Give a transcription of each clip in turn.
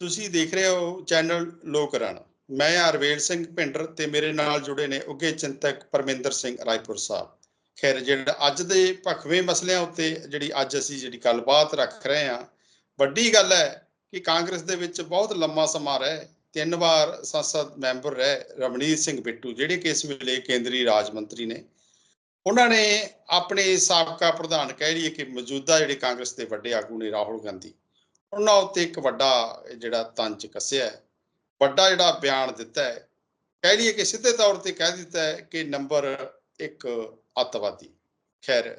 ਤੁਸੀਂ ਦੇਖ ਰਹੇ ਹੋ ਚੈਨਲ ਲੋਕ ਰਣ। ਮੈਂ ਅਰਵੇਲ ਸਿੰਘ ਭਿੰਡਰ ਤੇ ਮੇਰੇ ਨਾਲ ਜੁੜੇ ਨੇ ਉੱਗੇ ਚਿੰਤਕ ਪਰਮਿੰਦਰ ਸਿੰਘ ਰਾਏਪੁਰ ਸਾਹਿਬ। ਖੈਰ, ਜਿਹੜਾ ਅੱਜ ਦੇ ਭਖਵੇਂ ਮਸਲਿਆਂ ਉੱਤੇ ਜਿਹੜੀ ਅੱਜ ਅਸੀਂ ਜਿਹੜੀ ਗੱਲਬਾਤ ਰੱਖ ਰਹੇ ਹਾਂ, ਵੱਡੀ ਗੱਲ ਹੈ ਕਿ ਕਾਂਗਰਸ ਦੇ ਵਿੱਚ ਬਹੁਤ ਲੰਮਾ ਸਮਾਂ ਰਹੇ, ਤਿੰਨ ਵਾਰ ਸੰਸਦ ਮੈਂਬਰ ਰਹੇ ਰਮਨੀਤ ਸਿੰਘ ਬਿੱਟੂ, ਜਿਹੜੇ ਕਿ ਇਸ ਵੇਲੇ ਕੇਂਦਰੀ ਰਾਜ ਮੰਤਰੀ ਨੇ। ਉਹਨਾਂ ਨੇ ਆਪਣੇ ਸਾਬਕਾ ਪ੍ਰਧਾਨ ਕਹਿ ਲਈਏ ਕਿ ਮੌਜੂਦਾ ਜਿਹੜੇ ਕਾਂਗਰਸ ਦੇ ਵੱਡੇ ਆਗੂ ਨੇ ਰਾਹੁਲ ਗਾਂਧੀ। ਉਹਨਾਂ ਉੱਤੇ ਇੱਕ ਵੱਡਾ ਜਿਹੜਾ ਤੰਜ ਕੱਸਿਆ ਹੈ, ਵੱਡਾ ਜਿਹੜਾ ਬਿਆਨ ਦਿੱਤਾ ਹੈ, ਕਹਿ ਲਈਏ ਕਿ ਸਿੱਧੇ ਤੌਰ ਤੇ ਕਹਿ ਦਿੱਤਾ ਹੈ ਕਿ ਨੰਬਰ 1 ਅੱਤਵਾਦੀ। ਖੈਰ,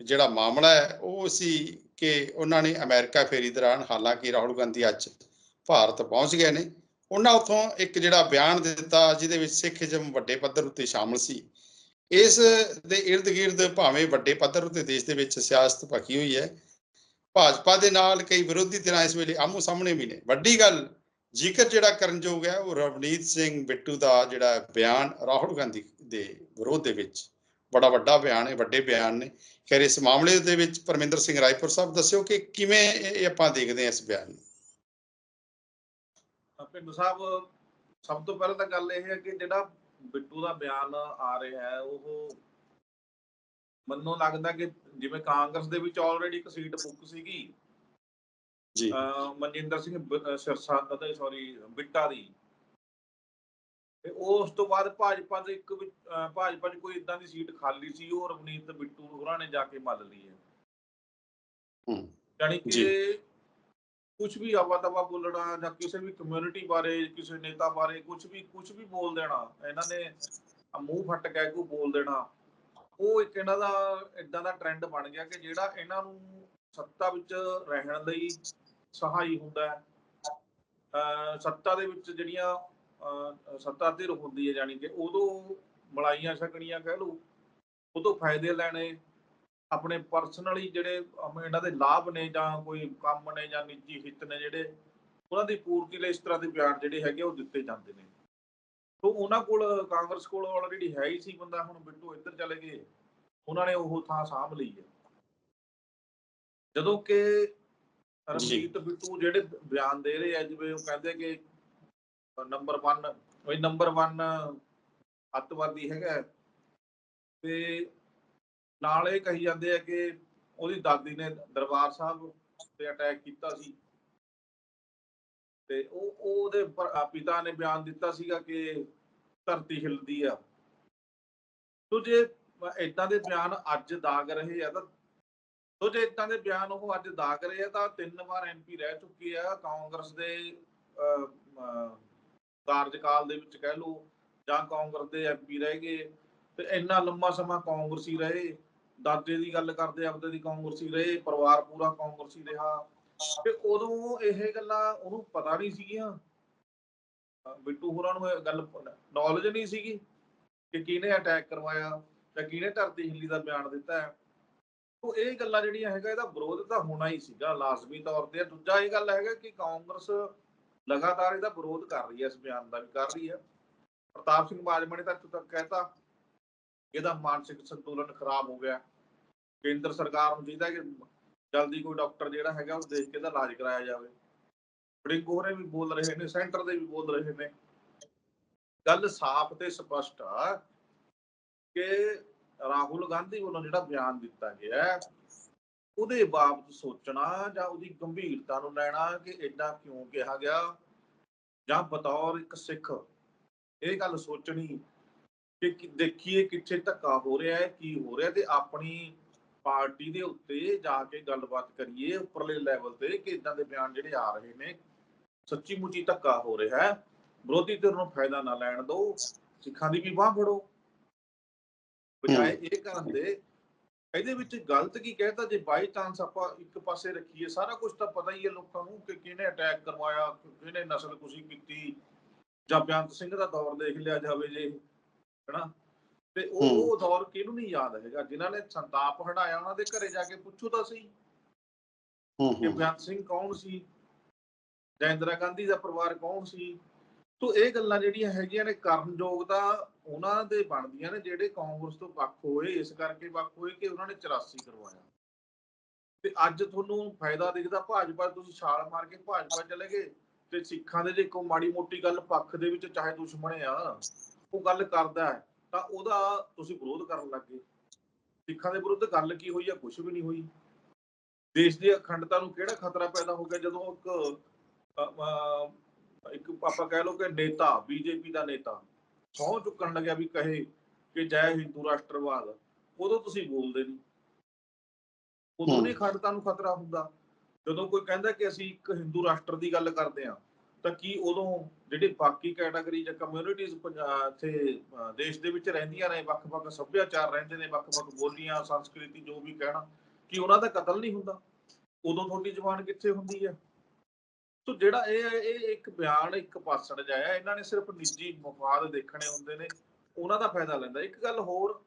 ਜਿਹੜਾ ਮਾਮਲਾ ਹੈ, ਉਹ ਸੀ ਕਿ ਉਹਨਾਂ ਨੇ ਅਮਰੀਕਾ ਫੇਰੀ ਦੌਰਾਨ, ਹਾਲਾਂਕਿ ਰਾਹੁਲ ਗਾਂਧੀ ਅੱਜ ਭਾਰਤ ਪਹੁੰਚ ਗਏ ਨੇ, ਉਹਨਾਂ ਉਥੋਂ ਇੱਕ ਜਿਹੜਾ ਬਿਆਨ ਦਿੱਤਾ, ਜਿਹਦੇ ਵਿੱਚ ਸਿੱਖੀਜ਼ਮ ਵੱਡੇ ਪੱਧਰ ਉੱਤੇ ਸ਼ਾਮਲ ਸੀ। ਇਸ ਦੇ ਇਰਦ ਗਿਰਦ ਭਾਵੇਂ ਵੱਡੇ ਪੱਧਰ ਉੱਤੇ ਦੇਸ਼ ਦੇ ਵਿੱਚ ਸਿਆਸਤ ਭਖੀ ਹੋਈ ਹੈ ਭਾਜਪਾ ਦੇ ਨਾਲ ਕਈ ਵਿਰੋਧੀ ਧਿਰਾਂ ਇਸ ਵੇਲੇ ਆਮੋ ਸਾਹਮਣੇ ਵੀ ਨੇ। ਵੱਡੀ ਗੱਲ, ਜ਼ਿਕਰ ਜਿਹੜਾ ਕਰਨਯੋਗ ਹੈ, ਉਹ ਰਵਨੀਤ ਸਿੰਘ ਬਿੱਟੂ ਦਾ ਜਿਹੜਾ ਬਿਆਨ ਰਾਹੁਲ ਗਾਂਧੀ ਦੇ ਵਿਰੋਧ ਦੇ ਵਿੱਚ ਬੜਾ ਵੱਡਾ ਬਿਆਨ ਹੈ, ਵੱਡੇ ਬਿਆਨ ਨੇ। ਖੈਰ, ਇਸ ਮਾਮਲੇ ਦੇ ਵਿੱਚ ਪਰਮਿੰਦਰ ਸਿੰਘ ਰਾਏਪੁਰ ਸਾਹਿਬ ਦੱਸਿਓ ਕਿ ਕਿਵੇਂ ਇਹ ਆਪਾਂ ਦੇਖਦੇ ਹਾਂ ਇਸ ਬਿਆਨ ਨੂੰ। ਪਿੰਡੂ ਸਾਹਿਬ, ਸਭ ਤੋਂ ਪਹਿਲਾਂ ਤਾਂ ਗੱਲ ਇਹ ਹੈ ਕਿ ਜਿਹੜਾ ਬਿੱਟੂ ਦਾ ਬਿਆਨ ਆ ਰਿਹਾ ਹੈ, ਉਹ ਮੈਨੂੰ ਲੱਗਦਾ ਕਿ ਜਿਵੇਂ ਕਾਂਗਰਸ ਦੇ ਵਿੱਚ ਆਲਰੇਡੀ ਇੱਕ ਸੀਟ ਬੁੱਕ ਸੀਗੀ। ਜੀ। ਮਨਜਿੰਦਰ ਸਿੰਘ ਸਿਰਸਾ ਅਤੇ ਸੌਰੀ ਬਿੱਟਾ ਦੀ। ਤੇ ਉਸ ਤੋਂ ਬਾਅਦ ਭਾਜਪਾ ਦੇ ਇੱਕ ਭਾਜਪਾ 'ਚ ਕੋਈ ਇਦਾਂ ਦੀ ਸੀਟ ਖਾਲੀ ਸੀ ਉਹ ਰਵਨੀਤ ਬਿੱਟੂ ਹੋਰਾਂ ਨੇ ਜਾ ਕੇ ਮੱਲ ਲਈ ਹੈ। ਹੂੰ। ਯਾਨੀ। ਕਿ ਕੁਝ ਵੀ ਆਵਾ ਤਵਾ ਬੋਲਣਾ ਜਾਂ ਕਿਸੇ ਵੀ ਕਮਿਊਨਿਟੀ ਬਾਰੇ ਕਿਸੇ ਨੇਤਾ ਬਾਰੇ ਕੁਝ ਵੀ ਕੁਝ ਵੀ ਬੋਲ ਦੇਣਾ ਇਹਨਾਂ ਨੇ ਮੂੰਹ ਫੱਟ ਕੇ ਕੋ ਬੋਲ ਦੇਣਾ। ਉਹ ਇੱਕ ਇਹਨਾਂ ਦਾ ਇਦਾਂ ਦਾ ਟ੍ਰੈਂਡ ਬਣ ਗਿਆ ਕਿ ਜਿਹੜਾ ਇਹਨਾਂ ਨੂੰ ਸੱਤਾ ਵਿੱਚ ਰਹਿਣ ਲਈ ਸਹਾਈ ਹੁੰਦਾ ਹੈ। ਅਹ ਸੱਤਾ ਦੇ ਵਿੱਚ ਜਿਹੜੀਆਂ ਸੱਤਾ ਧਿਰ ਹੁੰਦੀ ਹੈ ਜਾਨੀ ਕਿ ਉਦੋਂ ਮਲਾਈਆਂ ਛਕਣੀਆਂ ਕਹਿ ਲਓ, ਉਦੋਂ ਫਾਇਦੇ ਲੈਣੇ, ਆਪਣੇ ਪਰਸਨਲੀ ਜਿਹੜੇ ਇਹਨਾਂ ਦੇ ਲਾਭ ਨੇ ਜਾਂ ਕੋਈ ਕੰਮ ਨੇ ਜਾਂ ਨਿੱਜੀ ਹਿੱਤ ਨੇ ਜਿਹੜੇ, ਉਹਨਾਂ ਦੀ ਪੂਰਤੀ ਲਈ ਇਸ ਤਰ੍ਹਾਂ ਦੇ ਬਿਆਨ ਜਿਹੜੇ ਹੈਗੇ ਉਹ ਦਿੱਤੇ ਜਾਂਦੇ ਨੇ। ਤੋਂ ਉਹਨਾਂ ਕੋਲ ਕਾਂਗਰਸ ਕੋਲ ਆਲਰੇਡੀ ਹੈ ਹੀ ਸੀ ਬੰਦਾ ਹੁਣ ਬਿੱਟੂ ਇੱਧਰ ਚਲੇ ਗਏ। ਉਹਨਾਂ ਨੇ ਉਹ ਥਾਂ ਸਾਂਭ ਲਈ ਹੈ। ਜਦੋਂ ਕਿ ਰਣਜੀਤ ਬਿੱਟੂ ਜਿਹੜੇ ਬਿਆਨ ਦੇ ਰਹੇ ਆ ਜਿਵੇਂ ਉਹ ਕਹਿੰਦੇ ਕਿ ਨੰਬਰ 1 ਉਹ ਨੰਬਰ 1 ਅੱਤਵਾਦੀ ਹੈਗਾ। ਤੇ ਨਾਲ ਇਹ ਕਹੀ ਜਾਂਦੇ ਆ ਕਿ ਉਹਦੀ ਦਾਦੀ ਨੇ ਦਰਬਾਰ ਸਾਹਿਬ ਤੇ ਅਟੈਕ ਕੀਤਾ ਸੀ। ਤੇ ਉਹ ਉਹਦੇ ਪਿਤਾ ਨੇ ਬਿਆਨ ਦਿੱਤਾ ਸੀਗਾ ਕਿ ਧਰਤੀ ਹਿਲਦੀ ਆ। ਤੋ ਜੇ ਇਦਾਂ ਦੇ ਬਿਆਨ ਅੱਜ ਦਾਗ ਰਹੇ ਆ ਤਾਂ, ਤੋ ਜੇ ਇਦਾਂ ਦੇ ਬਿਆਨ ਉਹ ਅੱਜ ਦਾਗ ਰਹੇ ਆ ਤਾਂ ਤਿੰਨ ਵਾਰ ਐਮਪੀ ਰਹਿ ਚੁੱਕੇ ਆ। ਕਾਂਗਰਸ ਦੇ ਕਾਰਜਕਾਲ ਦੇ ਵਿੱਚ ਕਹਿ ਲਓ ਜਾਂ ਕਾਂਗਰਸ ਦੇ ਐਮਪੀ ਰਹਿ ਗਏ, ਤੇ ਇੰਨਾ ਲੰਮਾ ਸਮਾਂ ਕਾਂਗਰਸੀ ਰਹੇ, ਦਾਦੇ ਦੀ ਗੱਲ ਕਰਦੇ, ਆਪਦੇ ਦੀ ਕਾਂਗਰਸੀ ਰਹੇ, ਪਰਿਵਾਰ ਪੂਰਾ ਕਾਂਗਰਸੀ ਰਿਹਾ। ਤੇ ਉਦੋਂ ਇਹ ਗੱਲਾਂ ਉਹਨੂੰ ਪਤਾ ਨਹੀਂ ਸੀਗੀਆਂ। ਬਿੱਟੂ ਹੋਰਾਂ ਨੂੰ ਇਹ ਗੱਲ ਨੌਲੇਜ ਨਹੀਂ ਸੀਗੀ ਕਿ ਕਿਹਨੇ ਅਟੈਕ ਕਰਵਾਇਆ ਜਾਂ ਕਿਹਨੇ ਧਰਤੀ ਹਿੱਲੀ ਦਾ ਬਿਆਨ ਦਿੱਤਾ ਹੈ। ਉਹ ਇਹ ਗੱਲਾਂ ਜਿਹੜੀਆਂ ਹੈਗਾ, ਇਹਦਾ ਵਿਰੋਧ ਤਾਂ ਹੋਣਾ ਹੀ ਸੀਗਾ ਲਾਜ਼ਮੀ ਤੌਰ ਤੇ। ਦੂਜਾ ਇਹ ਗੱਲ ਹੈਗਾ ਕਿ ਕਾਂਗਰਸ ਲਗਾਤਾਰ ਇਹਦਾ ਵਿਰੋਧ ਕਰ ਰਹੀ ਹੈ, ਇਸ ਬਿਆਨ ਦਾ ਵੀ ਕਰ ਰਹੀ ਹੈ। ਪ੍ਰਤਾਪ ਸਿੰਘ ਬਾਜਵਾ ਨੇ ਤਾਂ ਇੱਥੋਂ ਤੱਕ ਕਹਿਤਾ, ਇਹਦਾ ਮਾਨਸਿਕ ਸੰਤੁਲਨ ਖਰਾਬ ਹੋ ਗਿਆ। ਕੇਂਦਰ ਸਰਕਾਰ ਨੂੰ ਚਾਹੀਦਾ ਕਿ ਜਲਦੀ ਕੋਈ ਡਾਕਟਰ ਜਿਹੜਾ ਹੈਗਾ ਉਹ ਦੇਖ ਕੇ ਇਹਦਾ ਇਲਾਜ ਕਰਾਇਆ ਜਾਵੇ। ਬੜਿੰਗ ਹੋਰੇ ਵੀ ਬੋਲ ਰਹੇ ਨੇ, ਸੈਂਟਰ ਦੇ ਵੀ ਬੋਲ ਰਹੇ ਨੇ। ਗੱਲ ਸਾਫ਼ ਤੇ ਸਪਸ਼ਟ ਆ ਕਿ ਰਾਹੁਲ ਗਾਂਧੀ ਵੱਲੋਂ ਜਿਹੜਾ ਬਿਆਨ ਦਿੱਤਾ ਗਿਆ ਉਹਦੇ ਬਾਬਤ ਸੋਚਣਾ ਜਾਂ ਉਹਦੀ ਗੰਭੀਰਤਾ ਨੂੰ ਲੈਣਾ ਕਿ ਇਦਾਂ ਕਿਉਂ ਕਿਹਾ ਗਿਆ? ਜਾਂ ਬਤੌਰ ਇੱਕ ਸਿੱਖ ਇਹ ਗੱਲ ਸੋਚਣੀ ਕਿ ਦੇਖੀਏ ਕਿੱਥੇ ਧੱਕਾ ਹੋ ਰਿਹਾ ਹੈ, ਕੀ ਹੋ ਰਿਹਾ ਤੇ ਆਪਣੀ ਪਾਰਟੀ ਦੇ ਉੱਤੇ ਜਾ ਕੇ ਗੱਲਬਾਤ ਕਰੀਏ ਉੱਪਰਲੇ ਲੈਵਲ ਤੇ ਕਿ ਇਦਾਂ ਦੇ ਬਿਆਨ ਜਿਹੜੇ ਆ ਰਹੇ ਨੇ ਸੱਚੀ ਮੁੱਚੀ ਧੱਕਾ ਹੋ ਰਿਹਾ ਹੈ। ਵਿਰੋਧੀ ਧਿਰ ਨੂੰ ਫਾਇਦਾ ਨਾ ਲੈਣ ਦਿਓ ਸਿੱਖਾਂ ਦੀ ਵੀ ਬਾਹ ਫੜੋ। ਬਜਾਏ ਇਹ ਕਰਨ ਦੇ ਇਹਦੇ ਵਿੱਚ ਗਲਤ ਕੀ ਕਹਿਤਾ ਜੇ ਬਾਈ ਚਾਂਸ ਆਪਾਂ ਇੱਕ ਪਾਸੇ ਰੱਖੀਏ ਸਾਰਾ ਕੁਝ ਤਾਂ ਪਤਾ ਹੀ ਹੈ ਲੋਕਾਂ ਨੂੰ ਕਿ ਕਿਹਨੇ ਅਟੈਕ ਕਰਵਾਇਆ ਕਿਹਨੇ ਨਸਲਕੁਸ਼ੀ ਕੀਤੀ। ਜਾਂ ਬੇਅੰਤ ਸਿੰਘ ਦਾ ਦੌਰ ਦੇਖ ਲਿਆ ਜਾਵੇ ਜੇ ਹਨਾ? ਤੇ ਉਹ ਦੌਰ ਕਿਹਨੂੰ ਨਹੀਂ ਯਾਦ ਹੈਗਾ? ਜਿਨ੍ਹਾਂ ਨੇ ਸੰਤਾਪ ਹਟਾਇਆ ਉਹਨਾਂ ਦੇ ਘਰੇ ਜਾ ਕੇ ਪੁੱਛੋ ਤਾਂ ਸਹੀ। ਹੂੰ ਕਿ ਹੂੰ ਬੇਅੰਤ ਸਿੰਘ ਕੌਣ ਸੀ? ਜਾਂ ਇੰਦਰਾ ਗਾਂਧੀ ਦਾ ਪਰਿਵਾਰ ਕੌਣ ਸੀ? ਤੋ ਇਹ ਗੱਲਾਂ ਜਿਹੜੀਆਂ ਹੈਗੀਆਂ ਨੇ ਕਰਨਯੋਗ ਤਾਂ ਉਹਨਾਂ ਦੇ ਬਣਦੀਆਂ ਨੇ ਜਿਹੜੇ ਕਾਂਗਰਸ ਤੋਂ ਵੱਖ ਹੋਏ ਇਸ ਕਰਕੇ ਵੱਖ ਹੋਏ ਕਿ ਉਹਨਾਂ ਨੇ 84 ਕਰਵਾਇਆ। ਤੇ ਅੱਜ ਤੁਹਾਨੂੰ ਫਾਇਦਾ ਦਿਖਦਾ ਭਾਜਪਾ ਤੁਸੀਂ ਛਾਲ ਮਾਰ ਕੇ ਭਾਜਪਾ ਚਲੇ ਗਏ ਤੇ ਸਿੱਖਾਂ ਦੇ ਜੇ ਕੋਈ ਮਾੜੀ ਮੋਟੀ ਗੱਲ ਪੱਖ ਦੇ ਵਿੱਚ ਚਾਹੇ ਦੁਸ਼ਮਣ ਆ ਉਹ ਗੱਲ ਕਰਦਾ ਹੈ। ਤਾਂ ਉਹਦਾ ਤੁਸੀਂ ਵਿਰੋਧ ਕਰਨ ਲੱਗੇ ਸਿੱਖਾਂ ਦੇ ਵਿਰੁੱਧ ਗੱਲ ਕੀ ਹੋਈ ਆ? ਕੁਝ ਵੀ ਨਹੀਂ ਹੋਈ। ਦੇਸ਼ ਦੀ ਅਖੰਡਤਾ ਨੂੰ ਕਿਹੜਾ ਖਤਰਾ ਪੈਦਾ ਹੋ ਗਿਆ? ਜਦੋਂ ਇੱਕ ਇੱਕ ਆਪਾਂ ਕਹਿ ਲਓ ਕਿ ਨੇਤਾ ਬੀਜੇਪੀ ਦਾ ਨੇਤਾ ਸਹੁੰ ਚੁੱਕਣ ਲੱਗਿਆ ਵੀ ਕਹੇ ਕਿ ਜੈ ਹਿੰਦੂ ਰਾਸ਼ਟਰਵਾਦ ਉਦੋਂ ਤੁਸੀਂ ਬੋਲਦੇ ਨਹੀਂ। ਉਦੋਂ। ਨਹੀਂ ਅਖੰਡਤਾ ਨੂੰ ਖਤਰਾ ਹੁੰਦਾ। ਜਦੋਂ ਕੋਈ ਕਹਿੰਦਾ ਕਿ ਅਸੀਂ ਇੱਕ ਹਿੰਦੂ ਰਾਸ਼ਟਰ ਦੀ ਗੱਲ ਕਰਦੇ ਹਾਂ ਤਾਂ ਕੀ ਉਦੋਂ ਜਿਹੜੇ ਬਾਕੀ ਕੈਟਾਗਰੀ ਜਾਂ ਕਮਿਊਨਿਟੀਜ਼ ਇੱਥੇ ਦੇਸ਼ ਦੇ ਵਿੱਚ ਰਹਿੰਦੀਆਂ ਨੇ ਵੱਖ-ਵੱਖ ਸੱਭਿਆਚਾਰ ਰਹਿੰਦੇ ਨੇ ਵੱਖ-ਵੱਖ ਬੋਲੀਆਂ ਸੰਸਕ੍ਰਿਤੀ ਜੋ ਵੀ ਕਹਿਣਾ ਕਿ ਉਹਨਾਂ ਦਾ ਕਤਲ ਨਹੀਂ ਹੁੰਦਾ? ਉਦੋਂ ਤੁਹਾਡੀ ਜ਼ੁਬਾਨ ਕਿੱਥੇ ਹੁੰਦੀ ਹੈ? ਸੋ ਜਿਹੜਾ ਇਹ ਇਹ ਇੱਕ ਬਿਆਨ ਇੱਕ ਪਾਸਣ ਜਾਇਆ ਇਹਨਾਂ ਨੇ ਸਿਰਫ ਨਿੱਜੀ ਮਫਾਦ ਦੇਖਣੇ ਹੁੰਦੇ ਨੇ ਉਹਨਾਂ ਦਾ ਫਾਇਦਾ ਲੈਂਦਾ। ਇੱਕ ਗੱਲ ਹੋਰ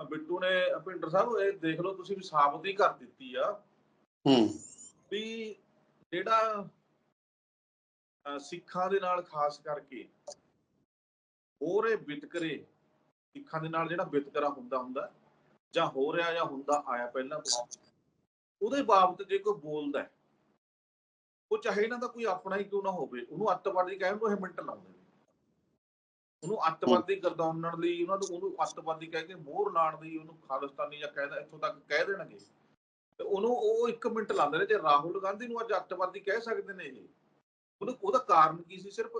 ਬਿੱਟੂ ਨੇ ਭਿੰਡਰ ਸਾਹਿਬ ਇਹ ਦੇਖ ਲਓ ਤੁਸੀਂ ਵੀ ਸਾਬਤ ਹੀ ਕਰ ਦਿੱਤੀ ਆ ਹੂੰ। ਵੀ ਜਿਹੜਾ ਸਿੱਖਾਂ ਦੇ ਨਾਲ ਖਾਸ ਕਰਕੇ ਹੋਰ ਵਿਤਕਰੇ ਸਿੱਖਾਂ ਦੇ ਨਾਲ ਜਿਹੜਾ ਵਿਤਕਰਾ ਹੁੰਦਾ ਹੁੰਦਾ ਜਾਂ ਹੋ ਰਿਹਾ ਜਾਂ ਹੁੰਦਾ ਆਇਆ ਪਹਿਲਾਂ ਤੋਂ ਉਹਦੇ ਬਾਬਤ ਜੇ ਕੋਈ ਬੋਲਦਾ ਹੈ, ਉਹ ਚਾਹੇ ਇਹਨਾਂ ਦਾ ਕੋਈ ਆਪਣਾ ਹੀ ਕਿਉਂ ਨਾ ਹੋਵੇ ਉਹਨੂੰ ਅੱਤਵਾਦੀ ਕਹਿਣ ਨੂੰ ਇਹ ਮਿੰਟ ਲਾਉਂਦੇ ਨੇ। ਉਹਨੂੰ ਅੱਤਵਾਦੀ ਗਰਦਾਉਣਨ ਲਈ ਉਹਨਾਂ ਨੂੰ ਉਹਨੂੰ ਅੱਤਵਾਦੀ ਕਹਿ ਕੇ ਮੋਹਰ ਲਾਉਣ ਲਈ ਉਹਨੂੰ ਖਾਲਿਸਤਾਨੀ ਜਾਂ ਕਹਿਦਾ ਇੱਥੋਂ ਤੱਕ ਕਹਿ ਦੇਣਗੇ। ਤੇ ਉਹਨੂੰ ਉਹ ਇੱਕ ਮਿੰਟ ਲਾਉਂਦੇ ਨੇ ਜੇ ਰਾਹੁਲ ਗਾਂਧੀ ਨੂੰ ਅੱਜ ਅੱਤਵਾਦੀ ਕਹਿ ਸਕਦੇ ਨੇ ਇਹ। ਉਹਨੂੰ ਉਹਦਾ ਕਾਰਨ ਕੀ ਸੀ? ਸਿਰਫ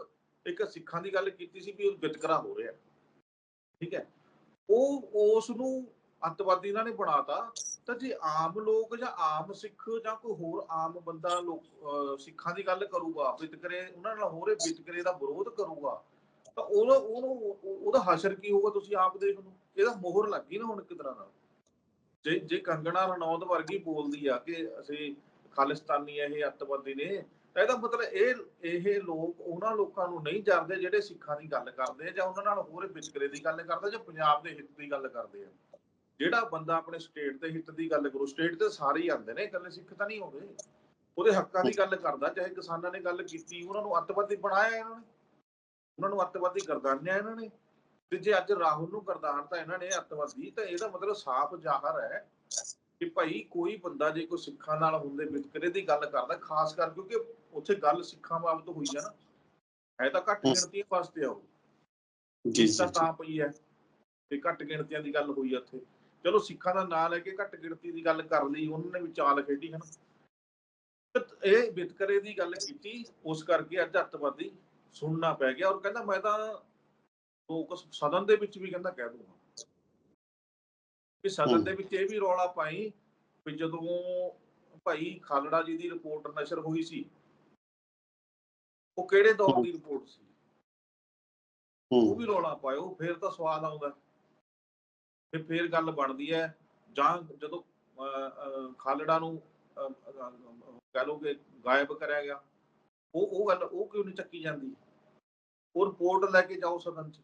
ਇੱਕ ਸਿੱਖਾਂ ਦੀ ਗੱਲ ਕੀਤੀ ਸੀ ਵੀ ਉਹ ਵਿਤਕਰਾ ਹੋ ਰਿਹਾ। ਠੀਕ ਹੈ? ਉਹ ਉਸ ਨੂੰ ਅੱਤਵਾਦੀ ਇਹਨਾਂ ਨੇ ਬਣਾਤਾ। ਤਾਂ ਜੇ ਆਮ ਲੋਕ ਜਾਂ ਆਮ ਸਿੱਖ ਜਾਂ ਕੋਈ ਹੋਰ ਆਮ ਬੰਦਾ ਲੋਕ ਸਿੱਖਾਂ ਦੀ ਗੱਲ ਕਰੂਗਾ, ਵਿਤਕਰੇ, ਉਹਨਾਂ ਨਾਲ ਹੋ ਰਹੇ ਵਿਤਕਰੇ ਦਾ ਵਿਰੋਧ ਕਰੂਗਾ, ਤਾਂ ਉਹਨੂੰ ਉਹਨੂੰ, ਉਹਦਾ ਹਸ਼ਰ ਕੀ ਹੋਊਗਾ ਤੁਸੀਂ ਆਪ ਦੇਖ ਲਓ। ਇਹਦਾ ਮੋਹਰ ਲੱਗੀ ਨਾ ਹੁਣ ਇੱਕ ਤਰ੍ਹਾਂ ਨਾਲ। ਜੇ ਜੇ ਕੰਗਣਾ ਰਣੌਤ ਵਰਗੀ ਬੋਲਦੀ ਆ ਕਿ ਅਸੀਂ ਖਾਲਿਸਤਾਨੀ ਇਹ ਅੱਤਵਾਦੀ ਨੇ ਤਾਂ ਇਹਦਾ ਮਤਲਬ ਇਹ ਇਹ ਲੋਕ ਉਹਨਾਂ ਲੋਕਾਂ ਨੂੰ ਨਹੀਂ ਜਾਣਦੇ ਜਿਹੜੇ ਸਿੱਖਾਂ ਦੀ ਗੱਲ ਕਰਦੇ ਆ ਜਾਂ ਉਹਨਾਂ ਨਾਲ ਹੋਰ ਵਿਤਕਰੇ ਦੀ ਗੱਲ ਕਰਦੇ ਜਾਂ ਪੰਜਾਬ ਦੇ ਹਿੱਤ ਦੀ ਗੱਲ ਕਰਦੇ ਆ। ਜਿਹੜਾ ਬੰਦਾ ਆਪਣੇ ਸਟੇਟ ਦੇ ਹਿੱਤ ਦੀ ਗੱਲ ਕਰੂ, ਸਟੇਟ ਤੇ ਸਾਰੇ ਹੀ ਆਉਂਦੇ ਨੇ, ਇਕੱਲੇ ਸਿੱਖ ਤਾਂ ਨਹੀਂ ਆਉਂਦੇ। ਉਹਦੇ ਹੱਕਾਂ ਦੀ ਗੱਲ ਕਰਦਾ, ਚਾਹੇ ਕਿਸਾਨਾਂ ਨੇ ਗੱਲ ਕੀਤੀ, ਉਹਨਾਂ ਨੂੰ ਅੱਤਵਾਦੀ ਬਣਾਇਆ ਇਹਨਾਂ ਨੇ। ਉਹਨਾਂ ਨੂੰ ਅੱਤਵਾਦੀ ਗਰਦਾਨਿਆ ਇਹਨਾਂ ਨੇ। ਤੇ ਜੇ ਅੱਜ ਰਾਹੁਲ ਨੂੰ ਗਰਦਾਨ ਤਾਂ ਇਹਨਾਂ ਨੇ ਅੱਤਵਾਦੀ, ਤਾਂ ਇਹਦਾ ਮਤਲਬ ਸਾਫ਼ ਜ਼ਾਹਰ ਹੈ ਕਿ ਭਾਈ ਕੋਈ ਬੰਦਾ ਜੇ ਕੋਈ ਸਿੱਖਾਂ ਨਾਲ ਹੁੰਦੇ ਵਿਤਕਰੇ ਦੀ ਗੱਲ ਕਰਦਾ ਖਾਸ ਕਰ ਕਿਉਂਕਿ ਉੱਥੇ ਗੱਲ ਸਿੱਖਾਂ ਬਾਬਤ ਹੋਈ ਆ ਨਾ। ਹੈ ਤਾਂ ਘੱਟ ਗਿਣਤੀਆਂ ਵਾਸਤੇ ਆ ਉਹ। ਜੀ ਜੀ ਤਾਂ ਪਈ ਹੈ ਤੇ ਘੱਟ ਗਿਣਤੀਆਂ ਦੀ ਗੱਲ ਹੋਈ ਉੱਥੇ। ਚਲੋ ਸਿੱਖਾਂ ਦਾ ਨਾਂ ਲੈ ਕੇ ਘੱਟ ਗਿਣਤੀ ਦੀ ਗੱਲ ਕਰ ਲਈ ਉਹਨਾਂ ਨੇ ਵੀ ਚਾਲ ਖੇਡੀ ਹਨ। ਇਹ ਵਿਤਕਰੇ ਦੀ ਗੱਲ ਕੀਤੀ ਉਸ ਕਰਕੇ ਅੱਜ ਅੱਤਵਾਦੀ ਸੁਣਨਾ ਪੈ ਗਿਆ ਔਰ ਕਹਿੰਦਾ ਮੈਂ ਤਾਂ ਲੋਕ ਸਦਨ ਦੇ ਵਿੱਚ ਵੀ ਕਹਿੰਦਾ ਕਹਿ ਦੂੰਗਾ। ਕਿ ਸਦਨ। ਦੇ ਵਿੱਚ ਇਹ ਵੀ ਰੌਲਾ ਪਾਈ ਵੀ ਜਦੋਂ ਭਾਈ ਖਾਲੜਾ ਜੀ ਦੀ ਰਿਪੋਰਟ ਨਸ਼ਰ ਹੋਈ ਸੀ ਉਹ ਕਿਹੜੇ ਦੌਰ। ਦੀ ਰਿਪੋਰਟ ਸੀ? ਉਹ ਵੀ ਰੌਲਾ ਪਾਇਓ ਫਿਰ ਤਾਂ ਸਵਾਦ ਆਉਂਦਾ। ਫਿਰ ਫਿਰ ਗੱਲ ਬਣਦੀ ਹੈ ਜਾਂ ਜਦੋਂ ਖਾਲੜਾ ਨੂੰ ਕਹਿ ਲਓ ਕਿ ਗਾਇਬ ਕਰਿਆ ਗਿਆ ਉਹ ਉਹ ਗੱਲ ਉਹ ਕਿਉਂ ਨਹੀਂ ਚੱਕੀ ਜਾਂਦੀ? ਉਹ ਰਿਪੋਰਟ ਲੈ ਕੇ ਜਾਓ ਸਦਨ 'ਚ।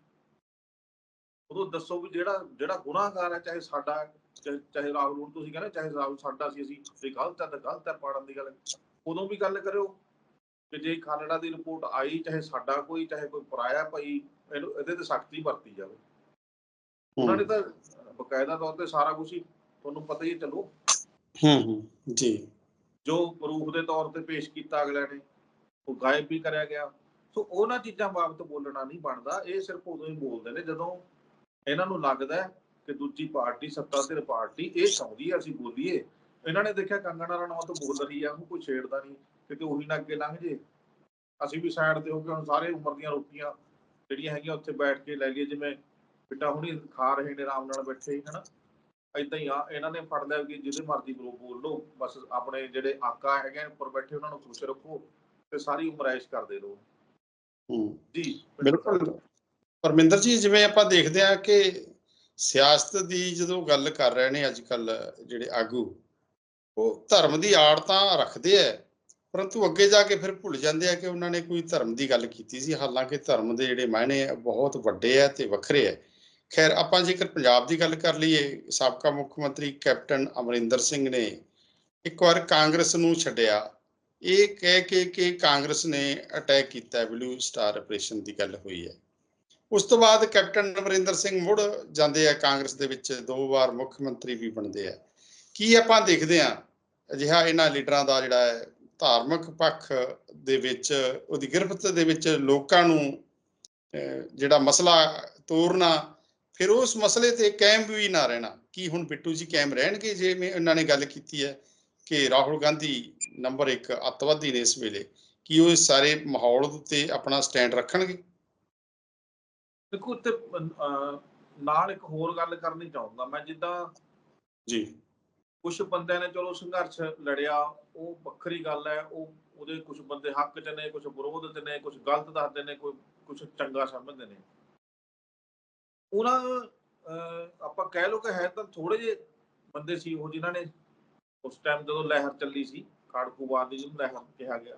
ਉਦੋਂ ਦੱਸੋ ਵੀ ਜਿਹੜਾ ਜਿਹੜਾ ਗੁਨਾਹਗਾਰ ਹੈ ਚਾਹੇ ਸਾਡਾ ਚਾਹੇ ਰਾਹੁਲ ਨੂੰ ਤੁਸੀਂ ਕਹਿੰਦੇ ਚਾਹੇ ਰਾਹੁਲ ਸਾਡਾ ਸੀ ਅਸੀਂ ਤੇ ਗਲਤ ਹੈ ਤਾਂ ਗਲਤ ਹੈ ਪਾੜਨ ਦੀ ਗੱਲ। ਉਦੋਂ ਵੀ ਗੱਲ ਕਰਿਓ। ਕਿ ਜੇ ਖਾਲੜਾ ਦੀ ਰਿਪੋਰਟ ਆਈ ਚਾਹੇ ਸਾਡਾ ਕੋਈ ਚਾਹੇ ਕੋਈ ਪਰਾਇਆ ਭਾਈ ਇਹਨੂੰ ਇਹਦੇ ਤੇ ਸਖਤੀ ਵਰਤੀ ਜਾਵੇ। ਉਹਨਾਂ ਨੇ ਤਾਂ ਬਕਾਇਦਾ ਤੌਰ ਤੇ ਸਾਰਾ ਕੁਝ ਹੀ ਤੁਹਾਨੂੰ ਪਤਾ ਹੈ ਚਲੋ। ਹੂੰ ਹੂੰ ਜੀ। ਜੋ ਪ੍ਰੂਫ ਦੇ ਤੌਰ ਤੇ ਪੇਸ਼ ਕੀਤਾ ਅਗਲੇ ਨੇ ਉਹ ਗਾਇਬ ਵੀ ਕਰਿਆ ਗਿਆ। ਸੋ ਉਹਨਾਂ ਚੀਜ਼ਾਂ ਬਾਬਤ ਬੋਲਣਾ ਨਹੀਂ ਬਣਦਾ ਇਹ ਸਿਰਫ ਉਦੋਂ ਹੀ ਬੋਲਦੇ ਨੇ ਜਦੋਂ ਇਹਨਾਂ ਨੂੰ ਲੱਗਦਾ ਹੈ ਕਿ ਦੂਜੀ ਪਾਰਟੀ ਸੱਤਾ ਧਿਰ ਪਾਰਟੀ ਇਹ ਚਾਹੁੰਦੀ ਹੈ ਅਸੀਂ ਬੋਲੀਏ। ਇਹਨਾਂ ਨੇ ਦੇਖਿਆ ਕੰਗਣਾ ਰਣੌਤ ਬੋਲ ਰਹੀ ਆ ਉਹ ਕੋਈ ਛੇੜਦਾ ਨਹੀਂ ਕਿਤੇ ਉਹੀ ਨਾ ਅੱਗੇ ਲੰਘ ਜੇ। ਅਸੀਂ ਵੀ ਸਾਈਡ ਤੇ ਹੋ ਕੇ ਹੁਣ ਸਾਰੇ ਉਮਰ ਦੀਆਂ ਰੋਟੀਆਂ ਜਿਹੜੀਆਂ ਹੈਗੀਆਂ ਉੱਥੇ ਬੈਠ ਕੇ ਲੈ ਲਈਏ ਜਿਵੇਂ ਬਿੱਟਾ ਹੁਣੀ ਖਾ ਰਹੇ ਨੇ ਆਰਾਮ ਨਾਲ ਬੈਠੇ ਹੀ ਹਨਾ? ਏਦਾਂ ਹੀ ਆ ਇਹਨਾਂ ਨੇ ਫੜ ਲਿਆ ਕਿ ਜਿਹਦੇ ਮਰਜ਼ੀ ਗਰੁੱਪ ਬੋਲ ਲਓ ਬਸ ਆਪਣੇ ਜਿਹੜੇ ਆਕਾ ਹੈਗੇ ਉੱਪਰ ਬੈਠੇ ਉਹਨਾਂ ਨੂੰ ਖੁਸ਼ ਰੱਖੋ ਤੇ ਸਾਰੀ ਉਮਰ ਐਸ਼ ਕਰਦੇ ਰਹੋ। ਹੂੰ। ਜੀ ਬਿਲਕੁਲ। ਪਰਮਿੰਦਰ ਜੀ, ਜਿਵੇਂ ਆਪਾਂ ਦੇਖਦੇ ਹਾਂ ਕਿ ਸਿਆਸਤ ਦੀ ਜਦੋਂ ਗੱਲ ਕਰ ਰਹੇ ਨੇ ਅੱਜ ਕੱਲ ਜਿਹੜੇ ਆਗੂ, ਉਹ ਧਰਮ ਦੀ ਆੜ ਤਾਂ ਰੱਖਦੇ ਆ ਪਰੰਤੂ ਅੱਗੇ ਜਾ ਕੇ ਫਿਰ ਭੁੱਲ ਜਾਂਦੇ ਆ ਕਿ ਉਹਨਾਂ ਨੇ ਕੋਈ ਧਰਮ ਦੀ ਗੱਲ ਕੀਤੀ ਸੀ, ਹਾਲਾਂਕਿ ਧਰਮ ਦੇ ਜਿਹੜੇ ਮਾਇਨੇ ਬਹੁਤ ਵੱਡੇ ਆ ਤੇ ਵੱਖਰੇ ਆ ਖੈਰ, ਆਪਾਂ ਜੇਕਰ ਪੰਜਾਬ ਦੀ ਗੱਲ ਕਰ ਲਈਏ, ਸਾਬਕਾ ਮੁੱਖ ਮੰਤਰੀ ਕੈਪਟਨ ਅਮਰਿੰਦਰ ਸਿੰਘ ਨੇ ਇੱਕ ਵਾਰ ਕਾਂਗਰਸ ਨੂੰ ਛੱਡਿਆ। ਇਹ ਕਹਿ ਕੇ ਕਿ ਕਾਂਗਰਸ ਨੇ ਅਟੈਕ ਕੀਤਾ, ਬਲੂ ਸਟਾਰ ਆਪਰੇਸ਼ਨ ਦੀ ਗੱਲ ਹੋਈ ਹੈ ਉਸ ਤੋਂ ਬਾਅਦ ਕੈਪਟਨ ਅਮਰਿੰਦਰ ਸਿੰਘ ਮੁੜ ਜਾਂਦੇ ਆ, ਕਾਂਗਰਸ ਦੇ ਵਿੱਚ ਦੋ ਵਾਰ ਮੁੱਖ ਮੰਤਰੀ ਵੀ ਬਣਦੇ ਆ। ਕੀ ਆਪਾਂ ਦੇਖਦੇ ਆ? ਅਜਿਹਾ ਇਹਨਾਂ ਲੀਡਰਾਂ ਦਾ ਜਿਹੜਾ ਹੈ, ਧਾਰਮਿਕ ਪੱਖ ਦੇ ਵਿੱਚ, ਉਹਦੀ ਗਿਰਫਤ ਦੇ ਵਿੱਚ ਲੋਕਾਂ ਨੂੰ ਜਿਹੜਾ ਮਸਲਾ ਤੋਰਨਾ, ਫਿਰ ਉਸ ਮਸਲੇ ਤੇ ਕਾਇਮ ਵੀ ਨਾ ਰਹਿਣਾ। ਕੀ ਹੁਣ ਬਿੱਟੂ ਜੀ ਕਾਇਮ ਰਹਿਣਗੇ ਜਿਵੇਂ ਇਹਨਾਂ ਨੇ ਗੱਲ ਕੀਤੀ ਹੈ ਕਿ ਰਾਹੁਲ ਗਾਂਧੀ ਨੰਬਰ 1 ਅੱਤਵਾਦੀ ਨੇ ਇਸ ਵੇਲੇ, ਕੀ ਉਹ ਇਸ ਸਾਰੇ ਮਾਹੌਲ ਉੱਤੇ ਆਪਣਾ ਸਟੈਂਡ ਰੱਖਣਗੇ? ਦੇਖੋ ਤੇ ਨਾਲ ਇੱਕ ਹੋਰ ਗੱਲ ਕਰਨੀ ਚਾਹੁੰਦਾ ਮੈਂ ਜਿੱਦਾਂ ਜੀ। ਕੁਝ ਬੰਦਿਆਂ ਨੇ ਚਲੋ ਸੰਘਰਸ਼ ਲੜਿਆ ਉਹ ਵੱਖਰੀ ਗੱਲ ਹੈ ਉਹ ਉਹਦੇ ਕੁਝ ਬੰਦੇ ਹੱਕ 'ਚ ਨੇ ਕੁਝ ਵਿਰੋਧ 'ਚ ਨੇ ਕੁਝ ਗਲਤ ਦੱਸਦੇ ਨੇ ਕੋਈ ਕੁਝ ਚੰਗਾ ਸਮਝਦੇ ਨੇ। ਉਹਨਾਂ ਆਪਾਂ ਕਹਿ ਲਓ ਕਿ ਹੈ ਤਾਂ ਥੋੜੇ ਜਿਹੇ ਬੰਦੇ ਸੀ ਉਹ ਜਿਨ੍ਹਾਂ ਨੇ ਉਸ ਟਾਈਮ ਜਦੋਂ ਲਹਿਰ ਚੱਲੀ ਸੀ ਖਾੜਕੂਵਾਦ ਦੀ ਜਿਹਨੂੰ ਲਹਿਰ ਕਿਹਾ ਗਿਆ।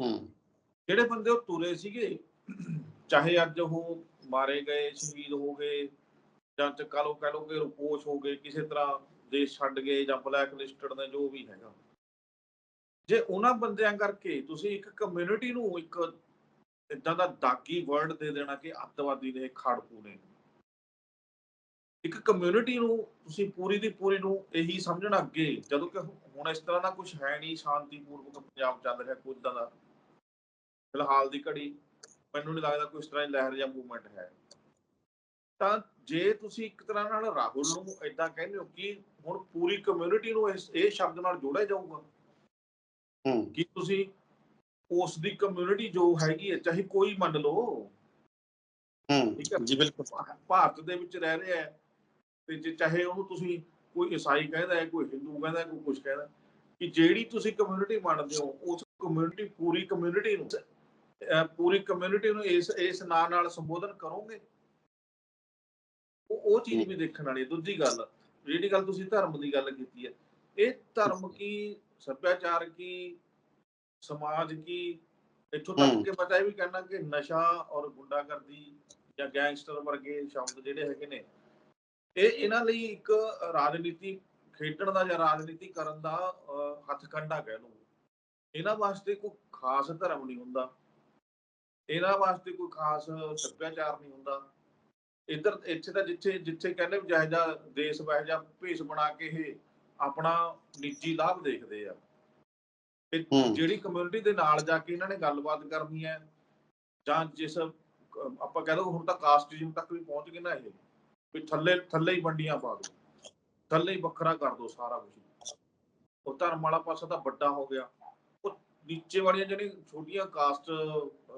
ਹੂੰ। ਜਿਹੜੇ ਬੰਦੇ ਉਹ ਤੁਰੇ ਸੀਗੇ ਚਾਹੇ ਅੱਜ ਉਹ ਮਾਰੇ ਗਏ, ਸ਼ਹੀਦ ਹੋ ਗਏ, ਜਾਂ ਕਹ ਲਓ ਕਹਿ ਲਓ ਕਿ ਰੁਪੋਸ਼ ਹੋ ਗਏ, ਕਿਸੇ ਤਰ੍ਹਾਂ ਦੇਸ਼ ਛੱਡ ਗਏ ਜਾਂ ਬਲੈਕ ਲਿਸਟਡ ਨੇ, ਜੋ ਵੀ ਹੈਗਾ। ਜੇ ਉਹਨਾਂ ਬੰਦਿਆਂ ਕਰਕੇ ਤੁਸੀਂ ਇੱਕ ਕਮਿਊਨਿਟੀ ਨੂੰ ਇੱਕ ਇਦਾਂ ਦਾ ਦਾਗੀ ਵਰਡ ਦੇ ਦੇਣਾ ਕਿ ਅੱਤਵਾਦੀ ਨੇ ਖਾੜਕੂ ਨੇ। ਇੱਕ ਕਮਿਊਨਿਟੀ ਨੂੰ ਤੁਸੀਂ ਪੂਰੀ ਦੀ ਪੂਰੀ ਨੂੰ ਇਹੀ ਸਮਝਣਾ ਅੱਗੇ, ਜਦੋਂ ਕਿ ਹੁਣ ਇਸ ਤਰ੍ਹਾਂ ਦਾ ਕੁਝ ਹੈ ਨਹੀਂ, ਸ਼ਾਂਤੀਪੂਰਵਕ ਪੰਜਾਬ ਚੱਲ ਰਿਹਾ ਕੋਈ ਏਦਾਂ ਦਾ ਫਿਲਹਾਲ ਦੀ ਘੜੀ ਮੈਨੂੰ ਨਹੀਂ ਲੱਗਦਾ ਕੋਈ ਇਸ ਤਰ੍ਹਾਂ ਦੀ ਲਹਿਰ ਜਾਂ ਮੂਵਮੈਂਟ ਹੈ। ਤਾਂ ਜੇ ਤੁਸੀਂ ਇੱਕ ਤਰ੍ਹਾਂ ਨਾਲ ਰਾਹੁਲ ਨੂੰ ਇਦਾਂ ਕਹਿੰਦੇ ਹੋ ਕਿ ਹੁਣ ਪੂਰੀ ਕਮਿਊਨਿਟੀ ਨੂੰ ਇਸ ਇਹ ਸ਼ਬਦ ਨਾਲ ਜੋੜਿਆ ਜਾਊਗਾ ਹੂੰ। ਕਿ ਤੁਸੀਂ ਉਸ ਦੀ ਕਮਿਊਨਿਟੀ ਜੋ ਹੈਗੀ ਹੈ ਚਾਹੇ ਕੋਈ ਮੰਨ ਲਓ। ਠੀਕ ਹੈ। ਹੂੰ ਜੀ ਬਿਲਕੁਲ। ਭਾਰਤ ਦੇ ਵਿੱਚ ਰਹਿ ਰਿਹਾ ਹੈ ਤੇ ਜੇ ਚਾਹੇ ਉਹਨੂੰ ਤੁਸੀਂ ਕੋਈ ਈਸਾਈ ਕਹਿੰਦਾ ਹੈ ਕੋਈ ਹਿੰਦੂ ਕਹਿੰਦਾ ਹੈ, ਕੋਈ ਕੁਝ ਕਹਿੰਦਾ ਹੈ, ਕਿ ਜਿਹੜੀ ਤੁਸੀਂ ਕਮਿਊਨਿਟੀ ਮੰਨਦੇ ਹੋ ਉਸ ਕਮਿਊਨਿਟੀ ਪੂਰੀ ਕਮਿਊਨਿਟੀ ਨੂੰ ਪੂਰੀ ਕਮਿਊਨਿਟੀ ਨੂੰ ਇਸ ਇਸ ਨਾਂ ਨਾਲ ਸੰਬੋਧਨ ਕਰੋਗੇ? ਉਹ ਉਹ ਚੀਜ਼ ਵੀ ਦੇਖਣ ਵਾਲੀ। ਦੂਜੀ ਗੱਲ ਜਿਹੜੀ ਗੱਲ ਤੁਸੀਂ ਧਰਮ ਦੀ ਗੱਲ ਕੀਤੀ ਹੈ ਇਹ ਧਰਮ ਕੀ ਸੱਭਿਆਚਾਰ ਕੀ ਸਮਾਜ ਕੀ? ਇੱਥੋਂ। ਤੱਕ ਕਿ ਪਤਾ ਇਹ ਵੀ ਕਹਿਣਾ ਕਿ ਨਸ਼ਾ ਔਰ ਗੁੰਡਾਗਰਦੀ ਜਾਂ ਗੈਂਗਸਟਰ ਵਰਗੇ ਸ਼ਬਦ ਜਿਹੜੇ ਹੈਗੇ ਨੇ ਇਹ ਇਹਨਾਂ ਲਈ ਇੱਕ ਰਾਜਨੀਤੀ ਖੇਡਣ ਦਾ ਜਾਂ ਰਾਜਨੀਤੀ ਕਰਨ ਦਾ ਅਹ, ਹੱਥਕੰਡਾ ਕਹਿ ਲਓ। ਇਹਨਾਂ ਵਾਸਤੇ ਕੋਈ ਖਾਸ ਧਰਮ ਨਹੀਂ ਹੁੰਦਾ। ਇਹਨਾਂ ਵਾਸਤੇ ਕੋਈ ਖਾਸ ਸੱਭਿਆਚਾਰ ਨਹੀਂ ਹੁੰਦਾ। ਇੱਧਰ ਇੱਥੇ ਤਾਂ ਜਿੱਥੇ ਜਿੱਥੇ ਕਹਿੰਦੇ ਵੀ ਜਿਹਾ ਦੇਸ਼ ਵਹਿ ਜਾ ਭੇਸ ਬਣਾ ਕੇ ਇਹ ਆਪਣਾ ਨਿੱਜੀ ਲਾਭ ਦੇਖਦੇ ਆ। ਤੇ। ਜਿਹੜੀ ਕਮਿਊਨਿਟੀ ਦੇ ਨਾਲ ਜਾ ਕੇ ਇਹਨਾਂ ਨੇ ਗੱਲਬਾਤ ਕਰਨੀ ਹੈ ਜਾਂ ਜਿਸ ਆਪਾਂ ਕਹਿ ਲਓ ਹੁਣ ਤਾਂ ਕਾਸਟਿਜ਼ਮ ਤੱਕ ਵੀ ਪਹੁੰਚ ਗਏ ਨਾ ਇਹ ਵੀ ਥੱਲੇ ਥੱਲੇ ਹੀ ਵੰਡੀਆਂ ਪਾ ਦਿਓ ਥੱਲੇ ਹੀ ਵੱਖਰਾ ਕਰ ਦਿਓ ਸਾਰਾ ਕੁਝ ਉਹ ਧਰਮ ਵਾਲਾ ਪਾਸਾ ਤਾਂ ਵੱਡਾ ਹੋ ਗਿਆ। ਉਹ ਨੀਚੇ ਵਾਲੀਆਂ ਜਿਹੜੀਆਂ ਛੋਟੀਆਂ ਕਾਸਟ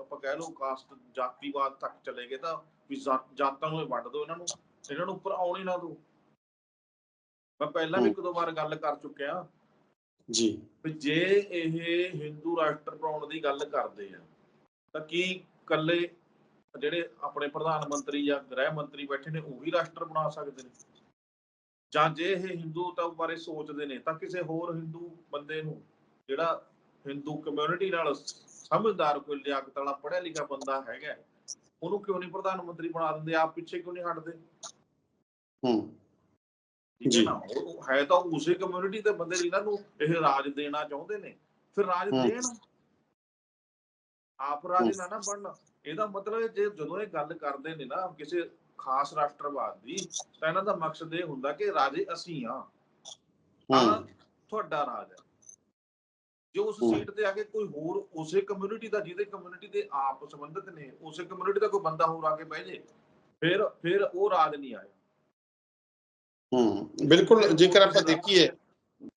ਆਪਾਂ ਕਹਿ ਲਓ ਕਾਸਟ ਜਾਤੀਵਾਦ ਤੱਕ ਚਲੇ ਗਏ ਤਾਂ ਵੀ ਜਾਤਾਂ ਨੂੰ ਵੰਡ ਦਿਓ ਇਹਨਾਂ ਨੂੰ ਇਹਨਾਂ ਨੂੰ ਉੱਪਰ ਆਉਣ ਹੀ ਨਾ ਦਿਓ। ਮੈਂ ਪਹਿਲਾਂ ਵੀ ਇੱਕ ਦੋ ਵਾਰ ਗੱਲ ਕਰ ਚੁੱਕਿਆ। ਜੀ। ਵੀ ਜੇ ਇਹ ਹਿੰਦੂ ਰਾਸ਼ਟਰ ਬਣਾਉਣ ਦੀ ਗੱਲ ਕਰਦੇ ਆ ਤਾਂ ਕੀ ਇਕੱਲੇ ਜਿਹੜੇ ਆਪਣੇ ਪ੍ਰਧਾਨ ਮੰਤਰੀ ਜਾਂ ਗ੍ਰਹਿ ਮੰਤਰੀ ਬੈਠੇ ਨੇ ਉਹ ਵੀ ਰਾਸ਼ਟਰ ਬਣਾ ਸਕਦੇ ਨੇ? ਜਾਂ ਜੇ ਇਹ ਹਿੰਦੂਤਾ ਬਾਰੇ ਸੋਚਦੇ ਨੇ ਤਾਂ ਕਿਸੇ ਹੋਰ ਹਿੰਦੂ ਬੰਦੇ ਨੂੰ ਜਿਹੜਾ ਹਿੰਦੂ ਕਮਿਊਨਿਟੀ ਨਾਲ ਸਮਝਦਾਰ ਕੋਈ ਲਿਆਕਤ ਵਾਲਾ ਪੜ੍ਹਿਆ ਲਿਖਿਆ ਬੰਦਾ ਹੈਗਾ ਉਹਨੂੰ ਕਿਉਂ ਨਹੀਂ ਪ੍ਰਧਾਨ ਮੰਤਰੀ ਬਣਾ ਦਿੰਦੇ ਆਪ ਪਿੱਛੇ ਕਿਉਂ ਨਹੀਂ ਹਟਦੇ? ਹੂੰ। ਠੀਕ ਹੈ ਜੀ। ਨਾ ਉਹ ਹੈ ਤਾਂ ਉਸੇ ਕਮਿਊਨਿਟੀ ਦੇ ਬੰਦੇ ਜਿਨ੍ਹਾਂ ਨੂੰ ਇਹ ਰਾਜ ਦੇਣਾ ਚਾਹੁੰਦੇ ਨੇ ਫਿਰ ਰਾਜ। ਦੇਣ? ਆਪ ਰਾਜ ਨਾ ਨਾ ਬਣਨ। ਇਹਦਾ ਮਤਲਬ ਜੇ ਜਦੋਂ ਇਹ ਗੱਲ ਕਰਦੇ ਨੇ ਨਾ ਕਿਸੇ ਖਾਸ ਰਾਸ਼ਟਰਵਾਦ ਦੀ ਤਾਂ ਇਹਨਾਂ ਦਾ ਮਕਸਦ ਇਹ ਹੁੰਦਾ ਕਿ ਰਾਜੇ ਅਸੀਂ ਆ ਤੁਹਾਡਾ ਰਾਜ ਹੈ। ਜੇ ਉਸ। ਸੀਟ ਤੇ ਆ ਕੇ ਕੋਈ ਹੋਰ ਉਸੇ ਕਮਿਊਨਿਟੀ ਦਾ ਜਿਹਦੇ ਕਮਿਊਨਿਟੀ ਦੇ ਆਪ ਸੰਬੰਧਿਤ ਨੇ ਉਸੇ ਕਮਿਊਨਿਟੀ ਦਾ ਕੋਈ ਬੰਦਾ ਹੋਰ ਆ ਕੇ ਬਹਿ ਜੇ ਫਿਰ ਫਿਰ ਉਹ ਰਾਜ ਨਹੀਂ ਆਇਆ ਹੂੰ ਬਿਲਕੁਲ ਜੇਕਰ ਆਪਾਂ ਦੇਖੀਏ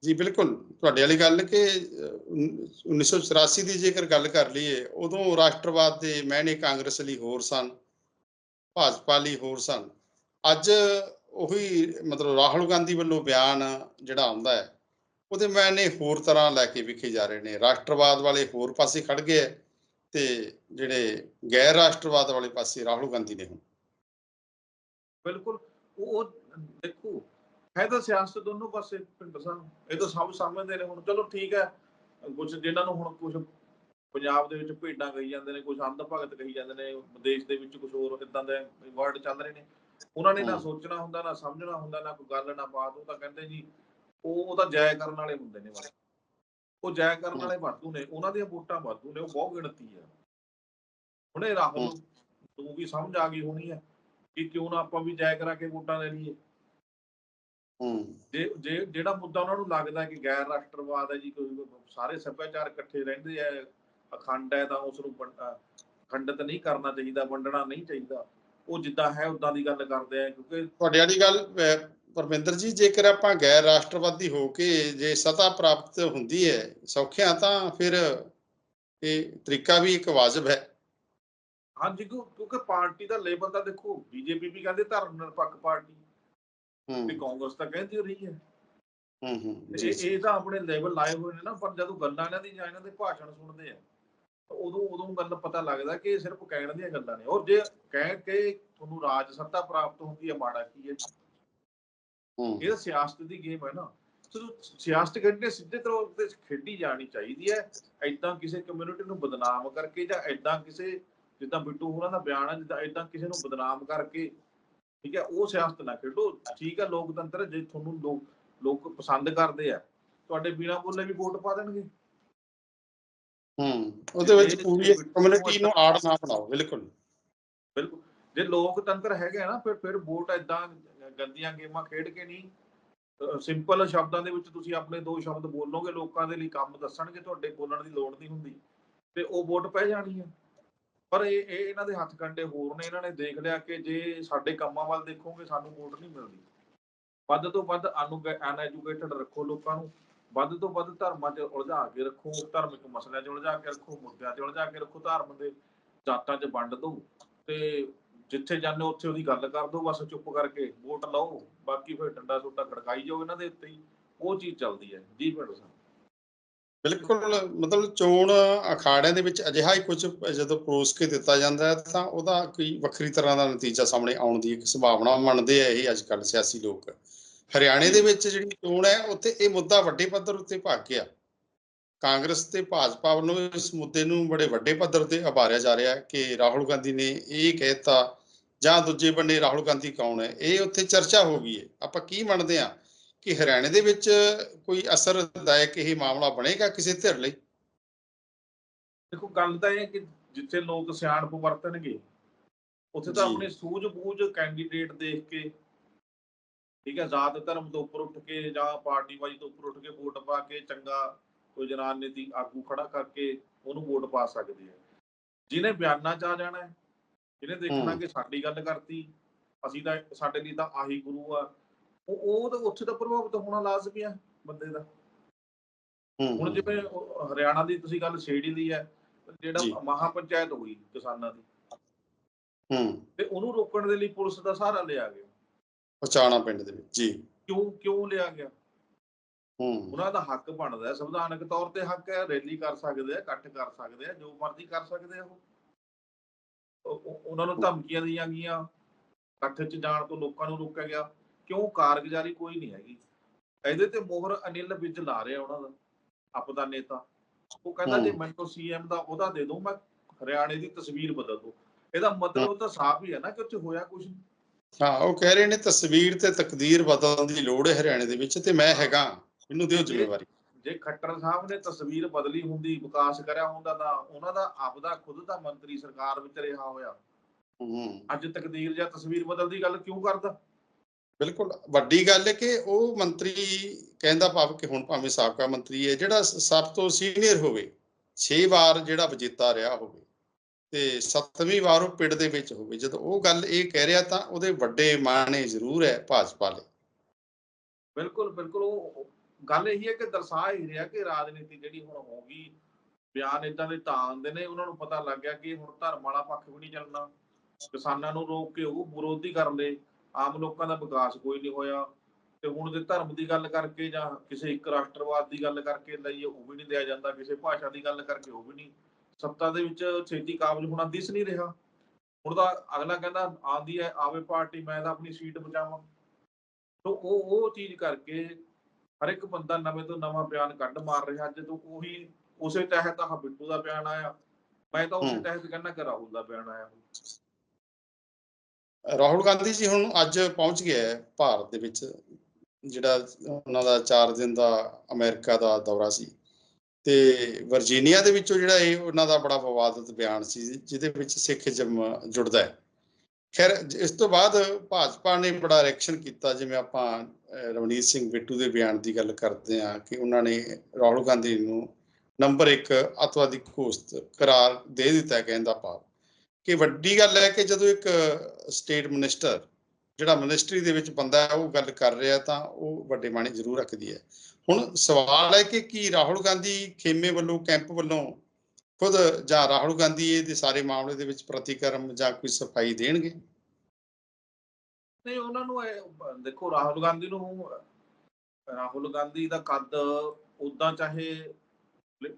ਜੀ ਬਿਲਕੁਲ ਤੁਹਾਡੇ ਵਾਲੀ ਗੱਲ ਕਿ ਅਹ, ਉਨ- 1984 ਦੀ ਜੇਕਰ ਗੱਲ ਕਰ ਲਈਏ ਉਦੋਂ ਰਾਸ਼ਟਰਵਾਦ ਦੇ ਮਾਇਨੇ ਕਾਂਗਰਸ ਲਈ ਹੋਰ ਸਨ ਭਾਜਪਾ ਲਈ ਹੋਰ ਸਨ ਅੱਜ ਉਹੀ ਮਤਲਬ ਰਾਹੁਲ ਗਾਂਧੀ ਵੱਲੋਂ ਬਿਆਨ ਜਿਹੜਾ ਆਉਂਦਾ ਹੈ ਉਹਦੇ ਮਾਇਨੇ ਹੋਰ ਤਰ੍ਹਾਂ ਲੈ ਕੇ ਵਿਖੇ ਜਾ ਰਹੇ ਨੇ। ਰਾਸ਼ਟਰਵਾਦ ਵਾਲੇ ਹੋਰ ਪਾਸੇ ਖੜ ਗਏ ਤੇ ਜਿਹੜੇ ਗੈਰ ਰਾਸ਼ਟਰਵਾਦ ਵਾਲੇ ਪਾਸੇ ਰਾਹੁਲ ਗਾਂਧੀ ਨੇ ਹੁਣ। ਬਿਲਕੁਲ। ਉਹ ਦੇਖੋ ਹੈ ਤਾਂ ਸਿਆਸਤ ਦੋਨੋਂ ਪਾਸੇ ਸਾਹਿਬ ਇਹ ਤਾਂ ਸਭ ਸਮਝਦੇ ਨੇ ਹੁਣ। ਚਲੋ ਠੀਕ ਹੈ ਕੁਝ ਜਿਨ੍ਹਾਂ ਨੂੰ ਹੁਣ ਕੁਝ ਪੰਜਾਬ ਦੇ ਵਿੱਚ ਭੇਡਾਂ ਕਹੀ ਜਾਂਦੇ ਨੇ ਕੁਝ ਅੰਧ ਭਗਤ ਕਹੀ ਜਾਂਦੇ ਨੇ ਦੇਸ਼ ਦੇ ਵਿੱਚ ਕੁਝ ਹੋਰ ਇਦਾਂ ਦੇ ਵਰਡ ਚੱਲ ਰਹੇ ਨੇ। ਉਹਨਾਂ ਨੇ ਨਾ। ਸੋਚਣਾ ਹੁੰਦਾ ਨਾ ਸਮਝਣਾ ਹੁੰਦਾ ਨਾ ਕੋਈ ਗੱਲ ਨਾ ਬਾਤ। ਉਹ ਤਾਂ ਕਹਿੰਦੇ ਜੀ ਉਹ ਤਾਂ ਜਾਇ ਕਰਨ ਵਾਲੇ ਹੁੰਦੇ ਨੇ ਬਸ। ਉਹ ਜਾਇ ਕਰਨ ਵਾਲੇ ਵਾਧੂ ਨੇ ਉਹਨਾਂ ਦੀਆਂ ਵੋਟਾਂ ਵਾਧੂ ਨੇ ਉਹ ਬਹੁਤ ਗਿਣਤੀ ਆ। ਹੁਣ ਰਾਹੁਲ। ਨੂੰ ਵੀ ਸਮਝ ਆ ਗਈ ਹੋਣੀ ਹੈ ਕਿ ਕਿਉਂ ਨਾ ਆਪਾਂ ਵੀ ਜਾਇ ਕਰਾ ਕੇ ਵੋਟਾਂ ਲੈ ਲਈਏ। ਹੂੰ। ਜੇ ਜੇ ਜਿਹੜਾ ਮੁੱਦਾ ਉਹਨਾਂ ਨੂੰ ਲੱਗਦਾ ਕਿ ਗੈਰ ਰਾਸ਼ਟਰਵਾਦ ਹੈ ਜੀ ਕੋਈ ਸਾਰੇ ਸੱਭਿਆਚਾਰ ਇਕੱਠੇ ਰਹਿੰਦੇ ਆ ਅਖੰਡ ਹੈ ਤਾਂ ਉਸ ਨੂੰ ਖੰਡਿਤ ਨਹੀਂ ਕਰਨਾ ਚਾਹੀਦਾ ਵੰਡਣਾ ਨਹੀਂ ਚਾਹੀਦਾ। ਉਹ ਜਿੱਦਾਂ ਹੈ ਉਦਾਂ ਦੀ ਗੱਲ ਕਰਦੇ ਆ ਕਿਉਂਕਿ ਤੁਹਾਡੇ ਵਾਲੀ ਗੱਲ ਪਰਮਿੰਦਰ ਜੀ ਜੇਕਰ ਆਪਾਂ ਗੈਰ ਰਾਸ਼ਟਰਵਾਦੀ ਹੋ ਕੇ ਜੇ ਸਤਾ ਪ੍ਰਾਪਤ ਹੁੰਦੀ ਹੈ ਸੌਖਿਆਂ ਤਾਂ ਫਿਰ ਇਹ ਤਰੀਕਾ ਵੀ ਇੱਕ ਵਾਜਬ ਹੈ। ਹਾਂਜੀ ਕਿਉਂ- ਕਿਉਂਕਿ ਪਾਰਟੀ ਦਾ ਲੇਬਲ ਤਾਂ ਦੇਖੋ ਬੀਜੇਪੀ ਵੀ ਕਹਿੰਦੇ ਧਰਮ ਨਿਰਪੱਖ ਪਾਰਟੀ। ਹੂੰ। ਤੇ ਕਾਂਗਰਸ ਤਾਂ ਕਹਿੰਦੀ ਰਹੀ ਹੈ। ਹੂੰ ਹੂੰ ਇਹ ਤਾਂ ਆਪਣੇ ਲੈਵਲ ਲਾਏ ਹੋਏ ਨੇ ਨਾ ਪਰ ਜਦੋਂ ਗੱਲਾਂ ਇਹਨਾਂ ਦੀ ਜਾਂ ਇਹਨਾਂ ਦੇ ਭਾਸ਼ਣ ਸੁਣਦੇ ਆ ਉਦੋਂ ਉਦੋਂ ਗੱਲ ਪਤਾ ਲੱਗਦਾ ਕਿ ਇਹ ਸਿਰਫ ਕਹਿਣ ਦੀਆਂ ਗੱਲਾਂ ਨੇ। ਔਰ ਜੇ ਕਹਿ ਕੇ ਤੁਹਾਨੂੰ ਰਾਜ ਸੱਤਾ ਪ੍ਰਾਪਤ ਹੁੰਦੀ ਹੈ ਮਾੜਾ ਕੀ ਹੂੰ। ਇਹ ਤਾਂ ਸਿਆਸਤ ਦੀ ਗੇਮ ਹੈ ਨਾ। ਸੋ ਸਿਆਸਤ ਖੇਡਣੇ ਸਿੱਧੇ ਤੌਰ ਤੇ ਖੇਡੀ ਜਾਣੀ ਚਾਹੀਦੀ ਹੈ। ਐਦਾਂ ਕਿਸੇ ਕਮਿਊਨਿਟੀ ਨੂੰ ਬਦਨਾਮ ਕਰਕੇ ਜਾਂ ਐਦਾਂ ਕਿਸੇ ਜਿੱਦਾਂ ਬਿੱਟੂ ਹੋਰਾਂ ਦਾ ਬਿਆਨ ਹੈ ਜਿੱਦਾਂ ਐਦਾਂ ਕਿਸੇ ਨੂੰ ਬਦਨਾਮ ਕਰਕੇ ਠੀਕ ਹੈ ਉਹ ਸਿਆਸਤ ਨਾ ਖੇਡੋ। ਠੀਕ ਹੈ ਲੋਕਤੰਤਰ ਜੇ ਤੁਹਾਨੂੰ ਲੋਕ ਲੋਕ ਪਸੰਦ ਕਰਦੇ ਆ ਤੁਹਾਡੇ ਬਿਨਾ ਬੋਲੇ ਵੀ ਵੋਟ ਪਾ ਦੇਣਗੇ। ਹੂੰ ਉਹਦੇ ਵਿੱਚ ਪੂਰੀ ਕਮਿਊਨਿਟੀ ਨੂੰ ਆੜ ਨਾ ਬਣਾਓ ਬਿਲਕੁਲ। ਬਿਲਕੁਲ। ਜੇ ਲੋਕਤੰਤਰ ਹੈਗੇ ਆ ਨਾ ਫਿਰ ਫਿਰ ਵੋਟ ਐਦਾਂ ਗੰਦੀਆਂ ਗੇਮਾਂ ਖੇਡ ਕੇ ਨਹੀਂ ਸਿੰਪਲ ਸ਼ਬਦਾਂ ਦੇ ਵਿੱਚ ਤੁਸੀਂ ਆਪਣੇ ਦੋ ਸ਼ਬਦ ਬੋਲੋਗੇ, ਲੋਕਾਂ ਦੇ ਲਈ ਕੰਮ ਦੱਸਣਗੇ, ਤੁਹਾਡੇ ਬੋਲਣ ਦੀ ਲੋੜ ਨਹੀਂ ਹੁੰਦੀ, ਤੇ ਉਹ ਵੋਟ ਪੈ ਜਾਣੀ ਹੈ। ਪਰ ਇਹ ਇਹ ਇਹਨਾਂ ਦੇ ਹੱਥ ਕੰਡੇ ਹੋਰ ਨੇ, ਇਹਨਾਂ ਨੇ ਦੇਖ ਲਿਆ ਕਿ ਜੇ ਸਾਡੇ ਕੰਮਾਂ ਵੱਲ ਦੇਖੋਗੇ, ਸਾਨੂੰ ਵੋਟ ਨਹੀਂ ਮਿਲਦੀ। ਵੱਧ ਤੋਂ ਵੱਧ ਅਨਐਜੂਕੇਟਡ ਰੱਖੋ ਲੋਕਾਂ ਨੂੰ, ਵੱਧ ਤੋਂ ਵੱਧ ਧਰਮਾਂ 'ਚ ਉਲਝਾ ਕੇ ਰੱਖੋ, ਧਾਰਮਿਕ ਮਸਲਿਆਂ 'ਚ ਉਲਝਾ ਕੇ ਰੱਖੋ, ਮੁੱਦਿਆਂ 'ਚ ਉਲਝਾ ਕੇ ਰੱਖੋ, ਧਰਮ ਦੇ ਜਾਤਾਂ 'ਚ ਵੰਡ ਦਿਓ ਤੇ ਜਿੱਥੇ ਜਾਂਦੇ ਉੱਥੇ ਉਹਦੀ ਗੱਲ ਕਰ ਦੋ ਬਸ ਚੁੱਪ ਕਰਕੇ ਵੋਟ ਲਓ। ਬਾਕੀ ਫਿਰ ਡੰਡਾ ਸੋਟਾ ਖੜਕਾਈ ਜਾਓ ਇਹਨਾਂ ਦੇ ਉੱਤੇ ਹੀ। ਉਹ ਚੀਜ਼ ਚੱਲਦੀ ਹੈ, ਜੀ ਭੈਣ ਸਾਹਿਬ ਬਿਲਕੁਲ, ਮਤਲਬ ਚੋਣ ਅਖਾੜਿਆਂ ਦੇ ਵਿੱਚ ਅਜਿਹਾ ਹੀ ਕੁਝ ਜਦੋਂ ਪਰੋਸ ਕੇ ਦਿੱਤਾ ਜਾਂਦਾ ਹੈ, ਤਾਂ ਉਹਦਾ ਕੋਈ ਵੱਖਰੀ ਤਰ੍ਹਾਂ ਦਾ ਨਤੀਜਾ ਸਾਹਮਣੇ ਆਉਣ ਦੀ ਇੱਕ ਸੰਭਾਵਨਾ ਮੰਨਦੇ ਆ ਇਹ ਅੱਜ ਕੱਲ੍ਹ ਸਿਆਸੀ ਲੋਕ। ਹਰਿਆਣੇ ਦੇ ਵਿੱਚ ਜਿਹੜੀ ਚੋਣ ਹੈ, ਉੱਥੇ ਇਹ ਮੁੱਦਾ ਵੱਡੇ ਪੱਧਰ ਉੱਤੇ ਭਾਗ ਗਿਆ। ਕਾਂਗਰਸ ਤੇ ਭਾਜਪਾ ਵੱਲੋਂ ਇਸ ਮੁੱਦੇ ਨੂੰ ਬੜੇ ਵੱਡੇ ਪੱਧਰ ਤੇ ਉਭਾਰਿਆ ਜਾ ਰਿਹਾ ਹੈ ਕਿ ਰਾਹੁਲ ਗਾਂਧੀ ਨੇ ਇਹ ਕਹਿਤਾ ਜਾਂ ਦੂਜੇ ਬੰਨੇ ਰਾਹੁਲ ਗਾਂਧੀ ਕੌਣ ਹੈ? ਇਹ ਉੱਥੇ ਚਰਚਾ ਹੋ ਗਈ ਹੈ। ਆਪਾਂ ਕੀ ਮੰਨਦੇ ਆ ਕਿ ਹਰਿਆਣੇ ਦੇ ਵਿੱਚ ਕੋਈ ਅਸਰਦਾਇਕ ਇਹ ਮਾਮਲਾ ਬਣੇਗਾ ਕਿਸੇ ਧਿਰ ਲਈ? ਦੇਖੋ ਗੱਲ ਤਾਂ ਇਹ ਹੈ ਕਿ ਜਿੱਥੇ ਲੋਕ ਸਿਆਣਪ ਵਰਤਣਗੇ ਉੱਥੇ ਤਾਂ। ਆਪਣੇ ਸੂਝ-ਬੂਝ ਕੈਂਡੀਡੇਟ ਦੇਖ ਕੇ ਠੀਕ ਹੈ ਜ਼ਾਤ ਧਰਮ ਤੋਂ ਉੱਪਰ ਉੱਠ ਕੇ ਜਾਂ ਪਾਰਟੀ ਵਾਈ ਤੋਂ ਉੱਪਰ ਉੱਠ ਕੇ ਵੋਟ ਪਾ ਕੇ ਚੰਗਾ ਕੋਈ ਜਨਾਨਿਤੀ ਆਗੂ ਖੜਾ ਕਰਕੇ ਉਹਨੂੰ ਵੋਟ ਪਾ ਸਕਦੇ ਆ। ਜਿਹਨੇ ਬਿਆਨਾਂ 'ਚ ਆ ਜਾਣਾ ਹੈ ਜਿਹਨੇ ਦੇਖਣਾ। ਕਿ ਸਾਡੀ ਗੱਲ ਕਰਤੀ ਅਸੀਂ ਤਾਂ ਸਾਡੇ ਲਈ ਤਾਂ ਆਹੀ ਗੁਰੂ ਆ। ਉਹ ਉਹ ਤਾਂ ਉੱਥੇ ਤਾਂ ਪ੍ਰਭਾਵਿਤ ਹੋਣਾ ਲਾਜ਼ਮੀ ਆ ਬੰਦੇ ਦਾ। ਹੁਣ ਜਿਵੇਂ ਹਰਿਆਣਾ ਦੀ ਤੁਸੀਂ ਗੱਲ ਛੇੜੀ ਲਈ ਹੈ। ਜਿਹੜਾ ਮਹਾ ਪੰਚਾਇਤ ਹੋਈ ਕਿਸਾਨਾਂ ਦੀ। ਹੂੰ। ਤੇ ਉਹਨੂੰ ਰੋਕਣ ਦੇ ਲਈ ਪੁਲਿਸ ਦਾ ਸਹਾਰਾ ਲਿਆ ਗਿਆ। ਪਛਾਣਾ ਪਿੰਡ ਦੇ ਵਿੱਚ ਜੀ। ਕਿਉਂ ਕਿਉਂ ਲਿਆ ਗਿਆ? ਹੂੰ। ਉਹਨਾਂ ਦਾ ਹੱਕ ਬਣਦਾ ਹੈ। ਸੰਵਿਧਾਨਕ ਤੌਰ ਤੇ ਹੱਕ ਹੈ ਰੈਲੀ ਕਰ ਸਕਦੇ ਆ ਇਕੱਠ ਕਰ ਸਕਦੇ ਆ ਜੋ ਮਰਜ਼ੀ ਕਰ ਸਕਦੇ ਆ ਉਹ- ਉਹਨਾਂ ਨੂੰ ਧਮਕੀਆਂ ਦੀਆਂ ਗਈਆਂ। ਇਕੱਠ 'ਚ ਜਾਣ ਤੋਂ ਲੋਕਾਂ ਨੂੰ ਰੋਕਿਆ ਗਿਆ। ਕਿਉਂ? ਕਾਰਗੁਜ਼ਾਰੀ ਕੋਈ ਨਹੀਂ ਹੈਗੀ। ਇਹਦੇ ਤੇ ਮੋਹਰ ਅਨਿਲ ਵਿਜ ਲਾ ਰਿਹਾ ਉਹਨਾਂ ਦਾ ਆਪਦਾ ਨੇਤਾ। ਉਹ ਕਹਿੰਦਾ ਜੇ। ਮੈਨੂੰ ਸੀਐਮ ਦਾ ਉਹਦਾ ਦੇ ਦੂੰ ਮੈਂ ਹਰਿਆਣੇ ਦੀ ਤਸਵੀਰ ਬਦਲ ਦੂੰ। ਇਹਦਾ ਮਤਲਬ ਤਾਂ ਸਾਫ਼ ਹੀ ਹੈ ਨਾ ਕਿ ਉੱਥੇ ਹੋਇਆ ਕੁਝ ਨਹੀਂ। ਹਾਂ ਉਹ ਕਹਿ ਰਹੇ ਨੇ ਤਸਵੀਰ ਤੇ ਤਕਦੀਰ ਬਦਲਣ ਦੀ ਲੋੜ ਹੈ ਹਰਿਆਣੇ ਦੇ ਵਿੱਚ ਤੇ ਮੈਂ ਹੈਗਾ। ਮੈਨੂੰ ਦਿਓ ਜ਼ਿੰਮੇਵਾਰੀ। ਜੇ ਖੱਟਰ ਸਾਹਿਬ ਨੇ ਤਸਵੀਰ ਬਦਲੀ ਹੁੰਦੀ ਵਿਕਾਸ ਕਰਿਆ ਹੁੰਦਾ ਤਾਂ ਉਹਨਾਂ ਦਾ ਆਪਦਾ ਖੁਦ ਦਾ ਮੰਤਰੀ ਸਰਕਾਰ ਵਿੱਚ ਰਿਹਾ ਹੋਇਆ। ਹੂੰ। ਅੱਜ ਤਕਦੀਰ ਜਾਂ ਤਸਵੀਰ ਬਦਲ ਦੀ ਗੱਲ ਕਿਉਂ ਕਰਦਾ? ਬਿਲਕੁਲ ਵੱਡੀ ਗੱਲ ਹੈ ਕਿ ਉਹ ਮੰਤਰੀ ਕਹਿੰਦਾ ਭਾਵ ਕਿ ਹੁਣ ਭਾਵੇਂ ਸਾਬਕਾ ਮੰਤਰੀ ਹੈ ਜਿਹੜਾ ਸਭ ਤੋਂ ਸੀਨੀਅਰ ਹੋਵੇ 6 ਵਾਰ ਜਿਹੜਾ ਵਿਜੇਤਾ ਰਿਹਾ ਹੋਵੇ ਤੇ 7ਵੀਂ ਵਾਰ ਉਹ ਪਿੰਡ ਦੇ ਵਿੱਚ ਹੋਵੇ। ਜਦੋਂ ਉਹ ਗੱਲ ਇਹ ਕਹਿ ਰਿਹਾ ਤਾਂ ਉਹਦੇ ਵੱਡੇ ਮਾਣੇ ਜ਼ਰੂਰ ਹੈ ਭਾਜਪਾ ਲਈ ਬਿਲਕੁਲ ਬਿਲਕੁਲ ਉਹ ਗੱਲ ਇਹੀ ਹੈ ਕਿ ਦਰਸਾ ਹੀ ਰਿਹਾ ਕਿ ਰਾਜਨੀਤੀ ਜਿਹੜੀ ਹੁਣ ਹੋ ਗਈ, ਬਿਆਨ ਇਦਾਂ ਦੇ ਤਾਂ ਆਉਂਦੇ ਨੇ, ਉਹਨਾਂ ਨੂੰ ਪਤਾ ਲੱਗ ਗਿਆ ਕਿ ਹੁਣ ਧਰਮ ਵਾਲਾ ਪੱਖ ਵੀ ਨਹੀਂ ਚੱਲਣਾ। ਕਿਸਾਨਾਂ ਨੂੰ ਰੋਕ ਕੇ ਉਹ ਵਿਰੋਧੀ ਕਰ ਲਏ, ਆਮ ਲੋਕਾਂ ਦਾ ਵਿਕਾਸ ਕੋਈ ਨਹੀਂ ਹੋਇਆ। ਤੇ ਹੁਣ ਜੇ ਧਰਮ ਦੀ ਗੱਲ ਕਰਕੇ ਜਾਂ ਕਿਸੇ ਇੱਕ ਰਾਸ਼ਟਰਵਾਦ ਦੀ ਗੱਲ ਕਰਕੇ ਲਈਏ, ਉਹ ਵੀ ਨਹੀਂ ਲਿਆ ਜਾਂਦਾ, ਕਿਸੇ ਭਾਸ਼ਾ ਦੀ ਗੱਲ ਕਰਕੇ ਉਹ ਵੀ ਨਹੀਂ। ਸੱਤਾ ਦੇ ਵਿੱਚ ਛੇਤੀ ਕਾਬਜ ਹੋਣਾ ਦਿਸ ਨਹੀਂ ਰਿਹਾ। ਹੁਣ ਤਾਂ ਅਗਲਾ ਕਹਿੰਦਾ ਆਂਦੀ ਹੈ, ਆਵੇ ਪਾਰਟੀ, ਮੈਂ ਤਾਂ ਆਪਣੀ ਸੀਟ ਬਚਾਵਾਂ। ਤੋ ਉਹ ਉਹ ਚੀਜ਼ ਕਰਕੇ ਹਰ ਇੱਕ ਬੰਦਾ ਨਵੇਂ ਤੋਂ ਨਵਾਂ ਬਿਆਨ ਕੱਢ ਮਾਰ ਰਿਹਾ ਤੋਂ ਉਹੀ ਉਸੇ ਤਹਿਤ ਆਹ ਬਿੱਟੂ ਦਾ ਬਿਆਨ ਆਇਆ। ਮੈਂ ਤਾਂ ਉਸੇ। ਤਹਿਤ ਕਹਿੰਦਾ ਕਿ ਰਾਹੁਲ ਦਾ ਬਿਆਨ ਆਇਆ। ਰਾਹੁਲ ਗਾਂਧੀ ਜੀ ਹੁਣ ਅੱਜ ਪਹੁੰਚ ਗਿਆ ਹੈ ਭਾਰਤ ਦੇ ਵਿੱਚ ਜਿਹੜਾ ਉਹਨਾਂ ਦਾ 4 ਦਿਨ ਦਾ ਅਮਰੀਕਾ ਦਾ ਦੌਰਾ ਸੀ। ਤੇ ਵਰਜੀਨੀਆ ਦੇ ਵਿੱਚੋਂ ਜਿਹੜਾ ਇਹ ਉਹਨਾਂ ਦਾ ਬੜਾ ਵਿਵਾਦਿਤ ਬਿਆਨ ਸੀ ਜਿਹਦੇ ਵਿੱਚ ਸਿੱਖੀਜ਼ਮ ਜੁੜਦਾ ਹੈ। ਖੈਰ ਇਸ ਤੋਂ ਬਾਅਦ ਭਾਜਪਾ ਨੇ ਬੜਾ ਰਿਐਕਸ਼ਨ ਕੀਤਾ ਜਿਵੇਂ ਆਪਾਂ ਰਵਨੀਤ ਸਿੰਘ ਬਿੱਟੂ ਦੇ ਬਿਆਨ ਦੀ ਗੱਲ ਕਰਦੇ ਹਾਂ ਕਿ ਉਹਨਾਂ ਨੇ ਰਾਹੁਲ ਗਾਂਧੀ ਨੂੰ ਨੰਬਰ 1 ਅੱਤਵਾਦੀ ਘੋਸ਼ਿਤ ਕਰਾਰ ਦੇ ਦਿੱਤਾ ਕਹਿਣ ਦਾ ਭਾਵ। ਕਿ ਵੱਡੀ ਗੱਲ ਹੈ ਕਿ ਜਦੋਂ ਇੱਕ ਸਟੇਟ ਮਿਨਿਸਟਰ ਜਿਹੜਾ ਮਿਨਿਸਟਰੀ ਦੇ ਵਿੱਚ ਬੰਦਾ ਹੈ, ਉਹ ਗੱਲ ਕਰ ਰਿਹਾ ਤਾਂ ਉਹ ਵੱਡੇ ਮਾਣੇ ਜ਼ਰੂਰ ਰੱਖਦੀ ਹੈ। ਹੁਣ ਸਵਾਲ ਹੈ ਕਿ ਕੀ ਰਾਹੁਲ ਗਾਂਧੀ ਖੇਮੇ ਵੱਲੋਂ, ਕੈਂਪ ਵੱਲੋਂ ਖੁਦ ਜਾਂ ਰਾਹੁਲ ਗਾਂਧੀ ਇਹ ਦੇ ਸਾਰੇ ਮਾਮਲੇ ਦੇ ਵਿੱਚ ਪ੍ਰਤੀਕਰਮ ਜਾਂ ਕੋਈ ਸਫ਼ਾਈ ਦੇਣਗੇ? ਨਹੀਂ ਉਹਨਾਂ ਨੂੰ ਦੇਖੋ ਰਾਹੁਲ ਗਾਂਧੀ ਨੂੰ ਰਾਹੁਲ ਗਾਂਧੀ ਦਾ ਕੱਦ ਉਦਾਂ ਚਾਹੇ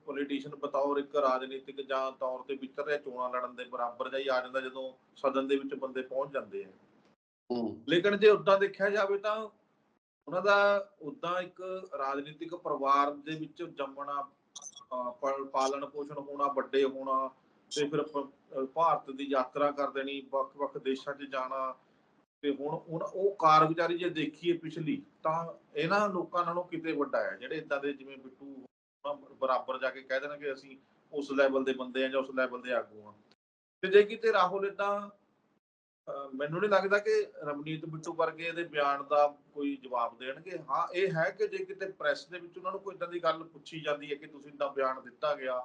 ਪੋਲੀਟੀਸ਼ੀਅਨ ਬਤੌਰ ਇੱਕ ਰਾਜਨੀਤਿਕ ਜਾਂ ਤੌਰ ਤੇ ਵਿਚਰ ਰਿਹਾ ਚੋਣਾਂ ਲੜਨ ਦੇ ਬਰਾਬਰ ਜਿਹਾ ਹੀ ਆ ਜਾਂਦਾ ਜਦੋਂ ਸਦਨ ਦੇ ਵਿੱਚ ਬੰਦੇ ਪਹੁੰਚ ਜਾਂਦੇ ਆ। ਲੇਕਿਨ ਜੇ ਉਦਾਂ ਦੇਖਿਆ ਜਾਵੇ ਤਾਂ ਉਹਨਾਂ ਦਾ ਉਦਾਂ ਇੱਕ ਰਾਜਨੀਤਿਕ ਪਰਿਵਾਰ ਦੇ ਵਿੱਚ ਜੰਮਣਾ ਪਾਲਣ ਪੋਸ਼ਣ ਹੋਣਾ ਵੱਡੇ ਹੋਣਾ ਤੇ ਫਿਰ ਭਾਰਤ ਦੀ ਯਾਤਰਾ ਕਰ ਦੇਣੀ ਵੱਖ-ਵੱਖ ਦੇਸ਼ਾਂ 'ਚ ਜਾਣਾ ਤੇ ਹੁਣ ਉਹ ਕਾਰਗੁਜ਼ਾਰੀ ਜੇ ਦੇਖੀਏ ਪਿਛਲੀ, ਤਾਂ ਇਹਨਾਂ ਲੋਕਾਂ ਨਾਲੋਂ ਕਿਤੇ ਵੱਡਾ ਹੈ। ਜਿਹੜੇ ਇਦਾਂ ਦੇ ਜਿਵੇਂ ਬਿੱਟੂ ਬਰਾਬਰ ਜਾ ਕੇ ਕਹਿ ਦੇਣਗੇ ਅਸੀਂ ਉਸ ਲੈਵਲ ਦੇ ਬੰਦੇ ਆ ਜਾਂ ਉਸ ਲੈਵਲ ਦੇ ਆਗੂ ਆ ਤੇ ਜੇ ਕਿਤੇ ਰਾਹੁਲ ਇਦਾਂ ਮੈਨੂੰ ਨਹੀਂ ਲੱਗਦਾ ਕਿ ਰਵਨੀਤ ਬਿੱਟੂ ਵਰਗੇ ਇਹਦੇ ਬਿਆਨ ਦਾ ਕੋਈ ਜਵਾਬ ਦੇਣਗੇ। ਹਾਂ, ਇਹ ਹੈ ਕਿ ਜੇ ਕਿਤੇ ਪ੍ਰੈਸ ਦੇ ਵਿੱਚ ਉਹਨਾਂ ਨੂੰ ਕੋਈ ਇਦਾਂ ਦੀ ਗੱਲ ਪੁੱਛੀ ਜਾਂਦੀ ਹੈ ਕਿ ਤੁਸੀਂ ਇਦਾਂ ਬਿਆਨ ਦਿੱਤਾ ਗਿਆ,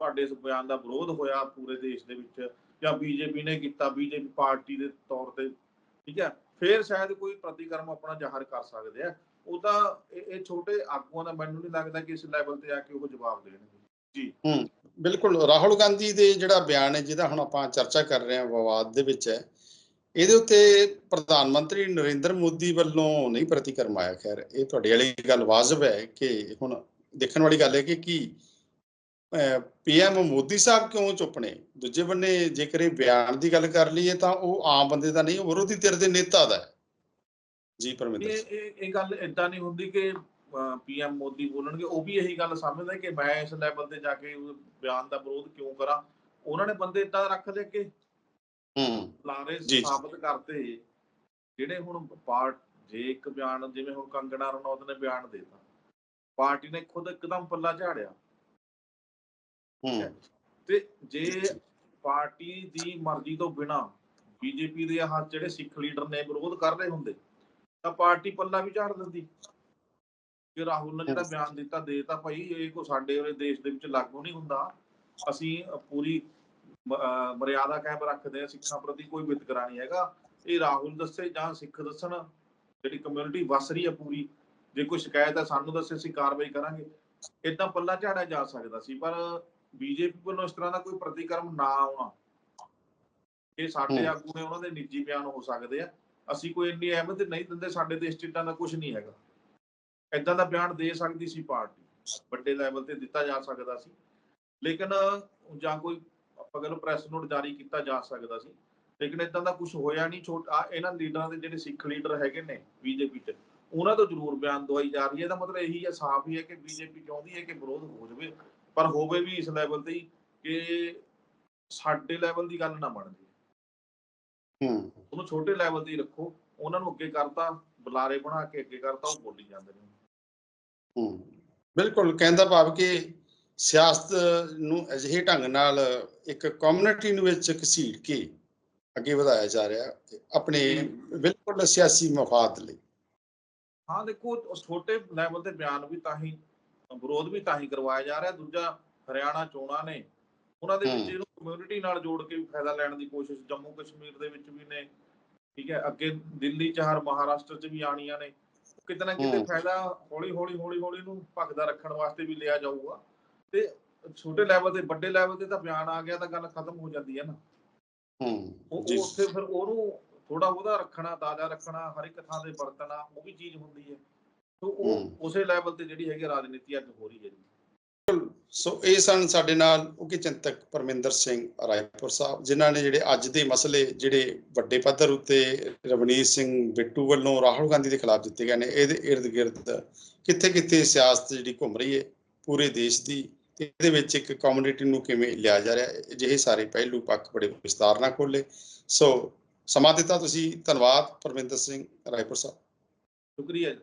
ਤੁਹਾਡੇ ਇਸ ਬਿਆਨ ਦਾ ਵਿਰੋਧ ਹੋਇਆ ਪੂਰੇ ਦੇਸ਼ ਦੇ ਵਿੱਚ ਜਾਂ ਬੀਜੇਪੀ ਨੇ ਕੀਤਾ, ਬੀਜੇਪੀ ਪਾਰਟੀ ਦੇ ਤੌਰ ਤੇ ਠੀਕ ਹੈ, ਫਿਰ ਸ਼ਾਇਦ ਕੋਈ ਪ੍ਰਤੀਕਰਮ ਆਪਣਾ ਜ਼ਾਹਰ ਕਰ ਸਕਦੇ ਆ। ਉਹ ਤਾਂ ਇਹ ਛੋਟੇ ਆਗੂਆਂ ਦਾ ਮੈਨੂੰ ਨਹੀਂ ਲੱਗਦਾ ਕਿ ਇਸ ਲੈਵਲ ਤੇ ਆ ਕੇ ਉਹ ਜਵਾਬ ਦੇਣਗੇ। ਬਿਲਕੁਲ। ਰਾਹੁਲ ਗਾਂਧੀ ਦੇ ਜਿਹੜਾ ਬਿਆਨ ਹੈ, ਜਿਹਦਾ ਹੁਣ ਆਪਾਂ ਚਰਚਾ ਕਰ ਰਹੇ ਹਾਂ ਵਿਵਾਦ ਦੇ ਵਿੱਚ ਹੈ, ਇਹਦੇ ਉੱਤੇ ਪ੍ਰਧਾਨ ਮੰਤਰੀ ਨਰਿੰਦਰ ਮੋਦੀ ਵੱਲੋਂ ਨਹੀਂ ਪ੍ਰਤੀਕਰਮ ਆਇਆ। ਖੈਰ, ਇਹ ਤੁਹਾਡੇ ਵਾਲੀ ਗੱਲ ਵਾਜਬ ਹੈ ਕਿ ਹੁਣ ਦੇਖਣ ਵਾਲੀ ਗੱਲ ਹੈ ਕਿ ਕੀ ਪੀਐਮ ਮੋਦੀ ਸਾਹਿਬ ਕਿਉਂ ਚੁੱਪ ਨੇ? ਦੂਜੇ ਬੰਨੇ ਜੇਕਰ ਇਹ ਬਿਆਨ ਦੀ ਗੱਲ ਕਰ ਲਈਏ ਤਾਂ ਉਹ ਆਮ ਬੰਦੇ ਦਾ ਨਹੀਂ ਵਿਰੋਧੀ ਧਿਰ ਦੇ ਨੇਤਾ ਦਾ ਜੀ ਪਰਮਿੰਦਰ ਇਹ। ਇਹ ਗੱਲ ਇਦਾਂ ਨਹੀਂ ਹੁੰਦੀ ਕਿ ਪੀਐਮ ਮੋਦੀ ਬੋਲਣਗੇ। ਉਹ ਵੀ ਇਹੀ ਗੱਲ ਸਮਝਦੇ ਕਿ ਮੈਂ ਇਸ ਲੈਵਲ ਤੇ ਜਾ ਕੇ ਬਿਆਨ ਦਾ ਵਿਰੋਧ ਕਿਉਂ ਕਰਾਂ? ਉਹਨਾਂ ਨੇ ਬੰਦੇ ਇਦਾਂ ਰੱਖ ਲਏ ਕਿ ਹੂੰ। ਲਾਰੇ। ਸਾਬਤ ਕਰਤੇ। ਜਿਹੜੇ ਹੁਣ ਪਾਰਟ ਜੇ ਇੱਕ ਬਿਆਨ ਜਿਵੇਂ ਹੁਣ ਕੰਗਣਾ ਰਣੌਤ ਨੇ ਬਿਆਨ ਦਿੱਤਾ। ਪਾਰਟੀ ਨੇ ਖੁਦ ਇੱਕਦਮ ਪੱਲਾ ਝਾੜਿਆ। ਤੇ ਜੇ ਪਾਰਟੀ ਦੀ ਮਰਜ਼ੀ ਤੋਂ ਬਿਨਾ ਬੀਜੇਪੀ ਦੇ ਆਹ ਜਿਹੜੇ ਸਿੱਖ ਲੀਡਰ ਨੇ ਵਿਰੋਧ ਕਰ ਰਹੇ ਹੁੰਦੇ, ਤਾਂ ਪਾਰਟੀ ਪੱਲਾ ਵੀ ਝਾੜ ਦਿੰਦੀ। ਕਿ ਰਾਹੁਲ ਨੇ ਜਿਹੜਾ ਬਿਆਨ ਦਿੱਤਾ ਦੇਤਾ ਭਾਈ ਇਹ ਕੋ ਸਾਡੇ ਵਾਲੇ ਦੇਸ਼ ਦੇ ਵਿੱਚ ਲਾਗੂ ਨਹੀਂ ਹੁੰਦਾ। ਅਸੀਂ ਪੂਰੀ ਮਰਿਆਦਾ ਕਾਇਮ ਰੱਖਦੇ ਹਾਂ, ਸਿੱਖਾਂ ਪ੍ਰਤੀ ਕੋਈ ਵਿਤਕਰਾ ਨਹੀਂ ਹੈਗਾ। ਇਹ ਰਾਹੁਲ ਦੱਸੇ ਜਾਂ ਸਿੱਖ ਦੱਸਣ, ਜਿਹੜੀ ਕਮਿਊਨਿਟੀ ਵਸ ਰਹੀ ਹੈ ਪੂਰੀ, ਜੇ ਕੋਈ ਸ਼ਿਕਾਇਤ ਹੈ ਸਾਨੂੰ ਦੱਸੇ, ਅਸੀਂ ਕਾਰਵਾਈ ਕਰਾਂਗੇ। ਇਦਾਂ ਪੱਲਾ ਝਾੜਿਆ ਜਾ ਸਕਦਾ ਸੀ, ਪਰ ਬੀਜੇਪੀ ਵੱਲੋਂ ਇਸ ਤਰ੍ਹਾਂ ਦਾ ਕੋਈ ਪ੍ਰਤੀਕਰਮ ਨਾ ਆਉਣਾ। ਇਹ ਸਾਡੇ। ਆਗੂ ਨੇ ਉਹਨਾਂ ਦੇ ਨਿੱਜੀ ਬਿਆਨ ਹੋ ਸਕਦੇ ਆ। ਅਸੀਂ ਕੋਈ ਇੰਨੀ ਅਹਿਮਤ ਨਹੀਂ ਦਿੰਦੇ ਸਾਡੇ ਦੇਸ਼ 'ਚ ਏਦਾਂ ਦਾ ਕੁਝ ਨਹੀਂ ਹੈਗਾ। ਏਦਾਂ ਦਾ ਬਿਆਨ ਦੇ ਸਕਦੀ ਸੀ ਪਾਰਟੀ ਵੱਡੇ ਲੈਵਲ ਤੇ ਦਿੱਤਾ ਜਾ ਸਕਦਾ ਸੀ। ਲੇਕਿਨ ਜਾਂ ਕੋਈ ਆਪਾਂ ਕਹਿੰਦੇ ਪ੍ਰੈਸ ਨੋਟ ਜਾਰੀ ਕੀਤਾ ਜਾ ਸਕਦਾ ਸੀ। ਲੇਕਿਨ ਇਦਾਂ ਦਾ ਕੁਝ ਹੋਇਆ ਨਹੀਂ। ਛੋਟਾ ਇਹਨਾਂ ਲੀਡਰਾਂ ਦੇ ਜਿਹੜੇ ਸਿੱਖ ਲੀਡਰ ਹੈਗੇ ਨੇ ਬੀਜੇਪੀ 'ਚ ਉਹਨਾਂ ਤੋਂ ਜ਼ਰੂਰ ਬਿਆਨ ਦਵਾਈ ਜਾ ਰਹੀ ਹੈ। ਇਹਦਾ ਮਤਲਬ ਇਹੀ ਹੈ ਸਾਫ਼ ਹੀ ਹੈ ਕਿ ਬੀਜੇਪੀ ਚਾਹੁੰਦੀ ਹੈ ਕਿ ਵਿਰੋਧ ਹੋ ਜਾਵੇ। ਪਰ ਹੋਵੇ ਵੀ ਇਸ ਲੈਵਲ ਤੇ ਹੀ ਕਿ ਸਾਡੇ ਲੈਵਲ ਦੀ ਗੱਲ ਨਾ ਬਣ ਜੇ ਹੂੰ। ਉਹਨੂੰ ਛੋਟੇ ਲੈਵਲ ਤੇ ਹੀ ਰੱਖੋ। ਉਹਨਾਂ ਨੂੰ ਅੱਗੇ ਕਰਤਾ ਬੁਲਾਰੇ ਬਣਾ ਕੇ ਅੱਗੇ ਕਰਤਾ ਉਹ ਬੋਲੀ ਜਾਂਦੇ ਨੇ। ਹੂੰ। ਬਿਲਕੁਲ ਕਹਿੰਦਾ ਭਾਵ ਕਿ ਸਿਆਸਤ ਨੂੰ ਅਜਿਹੇ ਢੰਗ ਨਾਲ ਇੱਕ ਕਮਿਊਨਿਟੀ ਨੂੰ ਵਿੱਚ ਘਸੀਟ ਕੇ ਅੱਗੇ ਵਧਾਇਆ ਜਾ ਰਿਹਾ ਆਪਣੇ ਬਿਲਕੁਲ ਸਿਆਸੀ ਮਫਾਦ ਲਈ। ਹਾਂ ਦੇਖੋ ਉਹ ਛੋਟੇ ਲੈਵਲ ਤੇ ਬਿਆਨ ਵੀ ਤਾਂ ਹੀ ਵਿਰੋਧ ਵੀ ਤਾਂ ਹੀ ਕਰਵਾਇਆ ਜਾ ਰਿਹਾ ਦੂਜਾ ਹਰਿਆਣਾ ਚੋਣਾਂ ਨੇ। ਉਹਨਾਂ ਦੇ ਵਿੱਚ। ਇਹਨੂੰ ਕਮਿਊਨਿਟੀ ਨਾਲ ਜੋੜ ਕੇ ਵੀ ਫਾਇਦਾ ਲੈਣ ਦੀ ਕੋਸ਼ਿਸ਼ ਜੰਮੂ ਕਸ਼ਮੀਰ ਦੇ ਵਿੱਚ ਵੀ ਨੇ ਠੀਕ ਹੈ ਅੱਗੇ ਦਿੱਲੀ ਚ ਹਰ ਮਹਾਰਾਸ਼ਟਰ ਚ ਵੀ ਆਣੀਆਂ ਨੇ। ਕਿਤੇ ਨਾ ਕਿਤੇ। ਫਾਇਦਾ ਹੌਲੀ ਹੌਲੀ ਹੌਲੀ ਹੌਲੀ ਨੂੰ ਭਗਦਾ ਰੱਖਣ ਵਾਸਤੇ ਵੀ ਲਿਆ ਜਾਊਗਾ। ਤੇ ਛੋਟੇ ਲੈਵਲ ਤੇ ਵੱਡੇ ਲੈਵਲ ਤੇ ਤਾਂ ਬਿਆਨ ਆ ਗਿਆ ਤਾਂ ਗੱਲ ਖਤਮ ਹੋ ਜਾਂਦੀ ਹੈ ਨਾ। ਹੂੰ ਉੱਥੇ ਫਿਰ ਉਹਨੂੰ ਥੋੜਾ ਉਹਦਾ ਰੱਖਣਾ ਤਾਜ਼ਾ ਰੱਖਣਾ ਹਰ ਇੱਕ ਥਾਂ ਤੇ ਵਰਤਣਾ ਉਹ ਵੀ ਚੀਜ਼ ਹੁੰਦੀ ਹੈ। ਤੋ ਉਹ। ਉਸੇ ਲੈਵਲ ਤੇ ਜਿਹੜੀ ਹੈਗੀ ਰਾਜਨੀਤੀ ਅੱਜ ਹੋ ਰਹੀ ਹੈ ਜੀ। ਸੋ ਇਹ ਸਨ ਸਾਡੇ ਨਾਲ ਉਗੇ ਚਿੰਤਕ ਪਰਮਿੰਦਰ ਸਿੰਘ ਰਾਏਪੁਰ ਸਾਹਿਬ ਜਿਨ੍ਹਾਂ ਨੇ ਜਿਹੜੇ ਅੱਜ ਦੇ ਮਸਲੇ ਜਿਹੜੇ ਵੱਡੇ ਪੱਧਰ ਉੱਤੇ ਰਵਨੀਤ ਸਿੰਘ ਬਿੱਟੂ ਵੱਲੋਂ ਰਾਹੁਲ ਗਾਂਧੀ ਦੇ ਖਿਲਾਫ ਦਿੱਤੇ ਗਏ ਨੇ ਇਹਦੇ ਇਰਦ ਗਿਰਦ ਕਿੱਥੇ ਕਿੱਥੇ ਸਿਆਸਤ ਜਿਹੜੀ ਘੁੰਮ ਰਹੀ ਹੈ ਪੂਰੇ ਦੇਸ਼ ਦੀ ਤੇ ਇਹਦੇ ਵਿੱਚ ਇੱਕ ਕਮਿਊਨਿਟੀ ਨੂੰ ਕਿਵੇਂ ਲਿਆ ਜਾ ਰਿਹਾ ਹੈ ਅਜਿਹੇ ਸਾਰੇ ਪਹਿਲੂ ਪੱਖ ਬੜੇ ਵਿਸਤਾਰ ਨਾਲ ਖੋਲੇ ਸੋ ਸਮਾਂ ਦਿੱਤਾ ਤੁਸੀਂ ਧੰਨਵਾਦ ਪਰਮਿੰਦਰ ਸਿੰਘ ਰਾਏਪੁਰ ਸਾਹਿਬ। ਸ਼ੁਕਰੀਆ ਜੀ।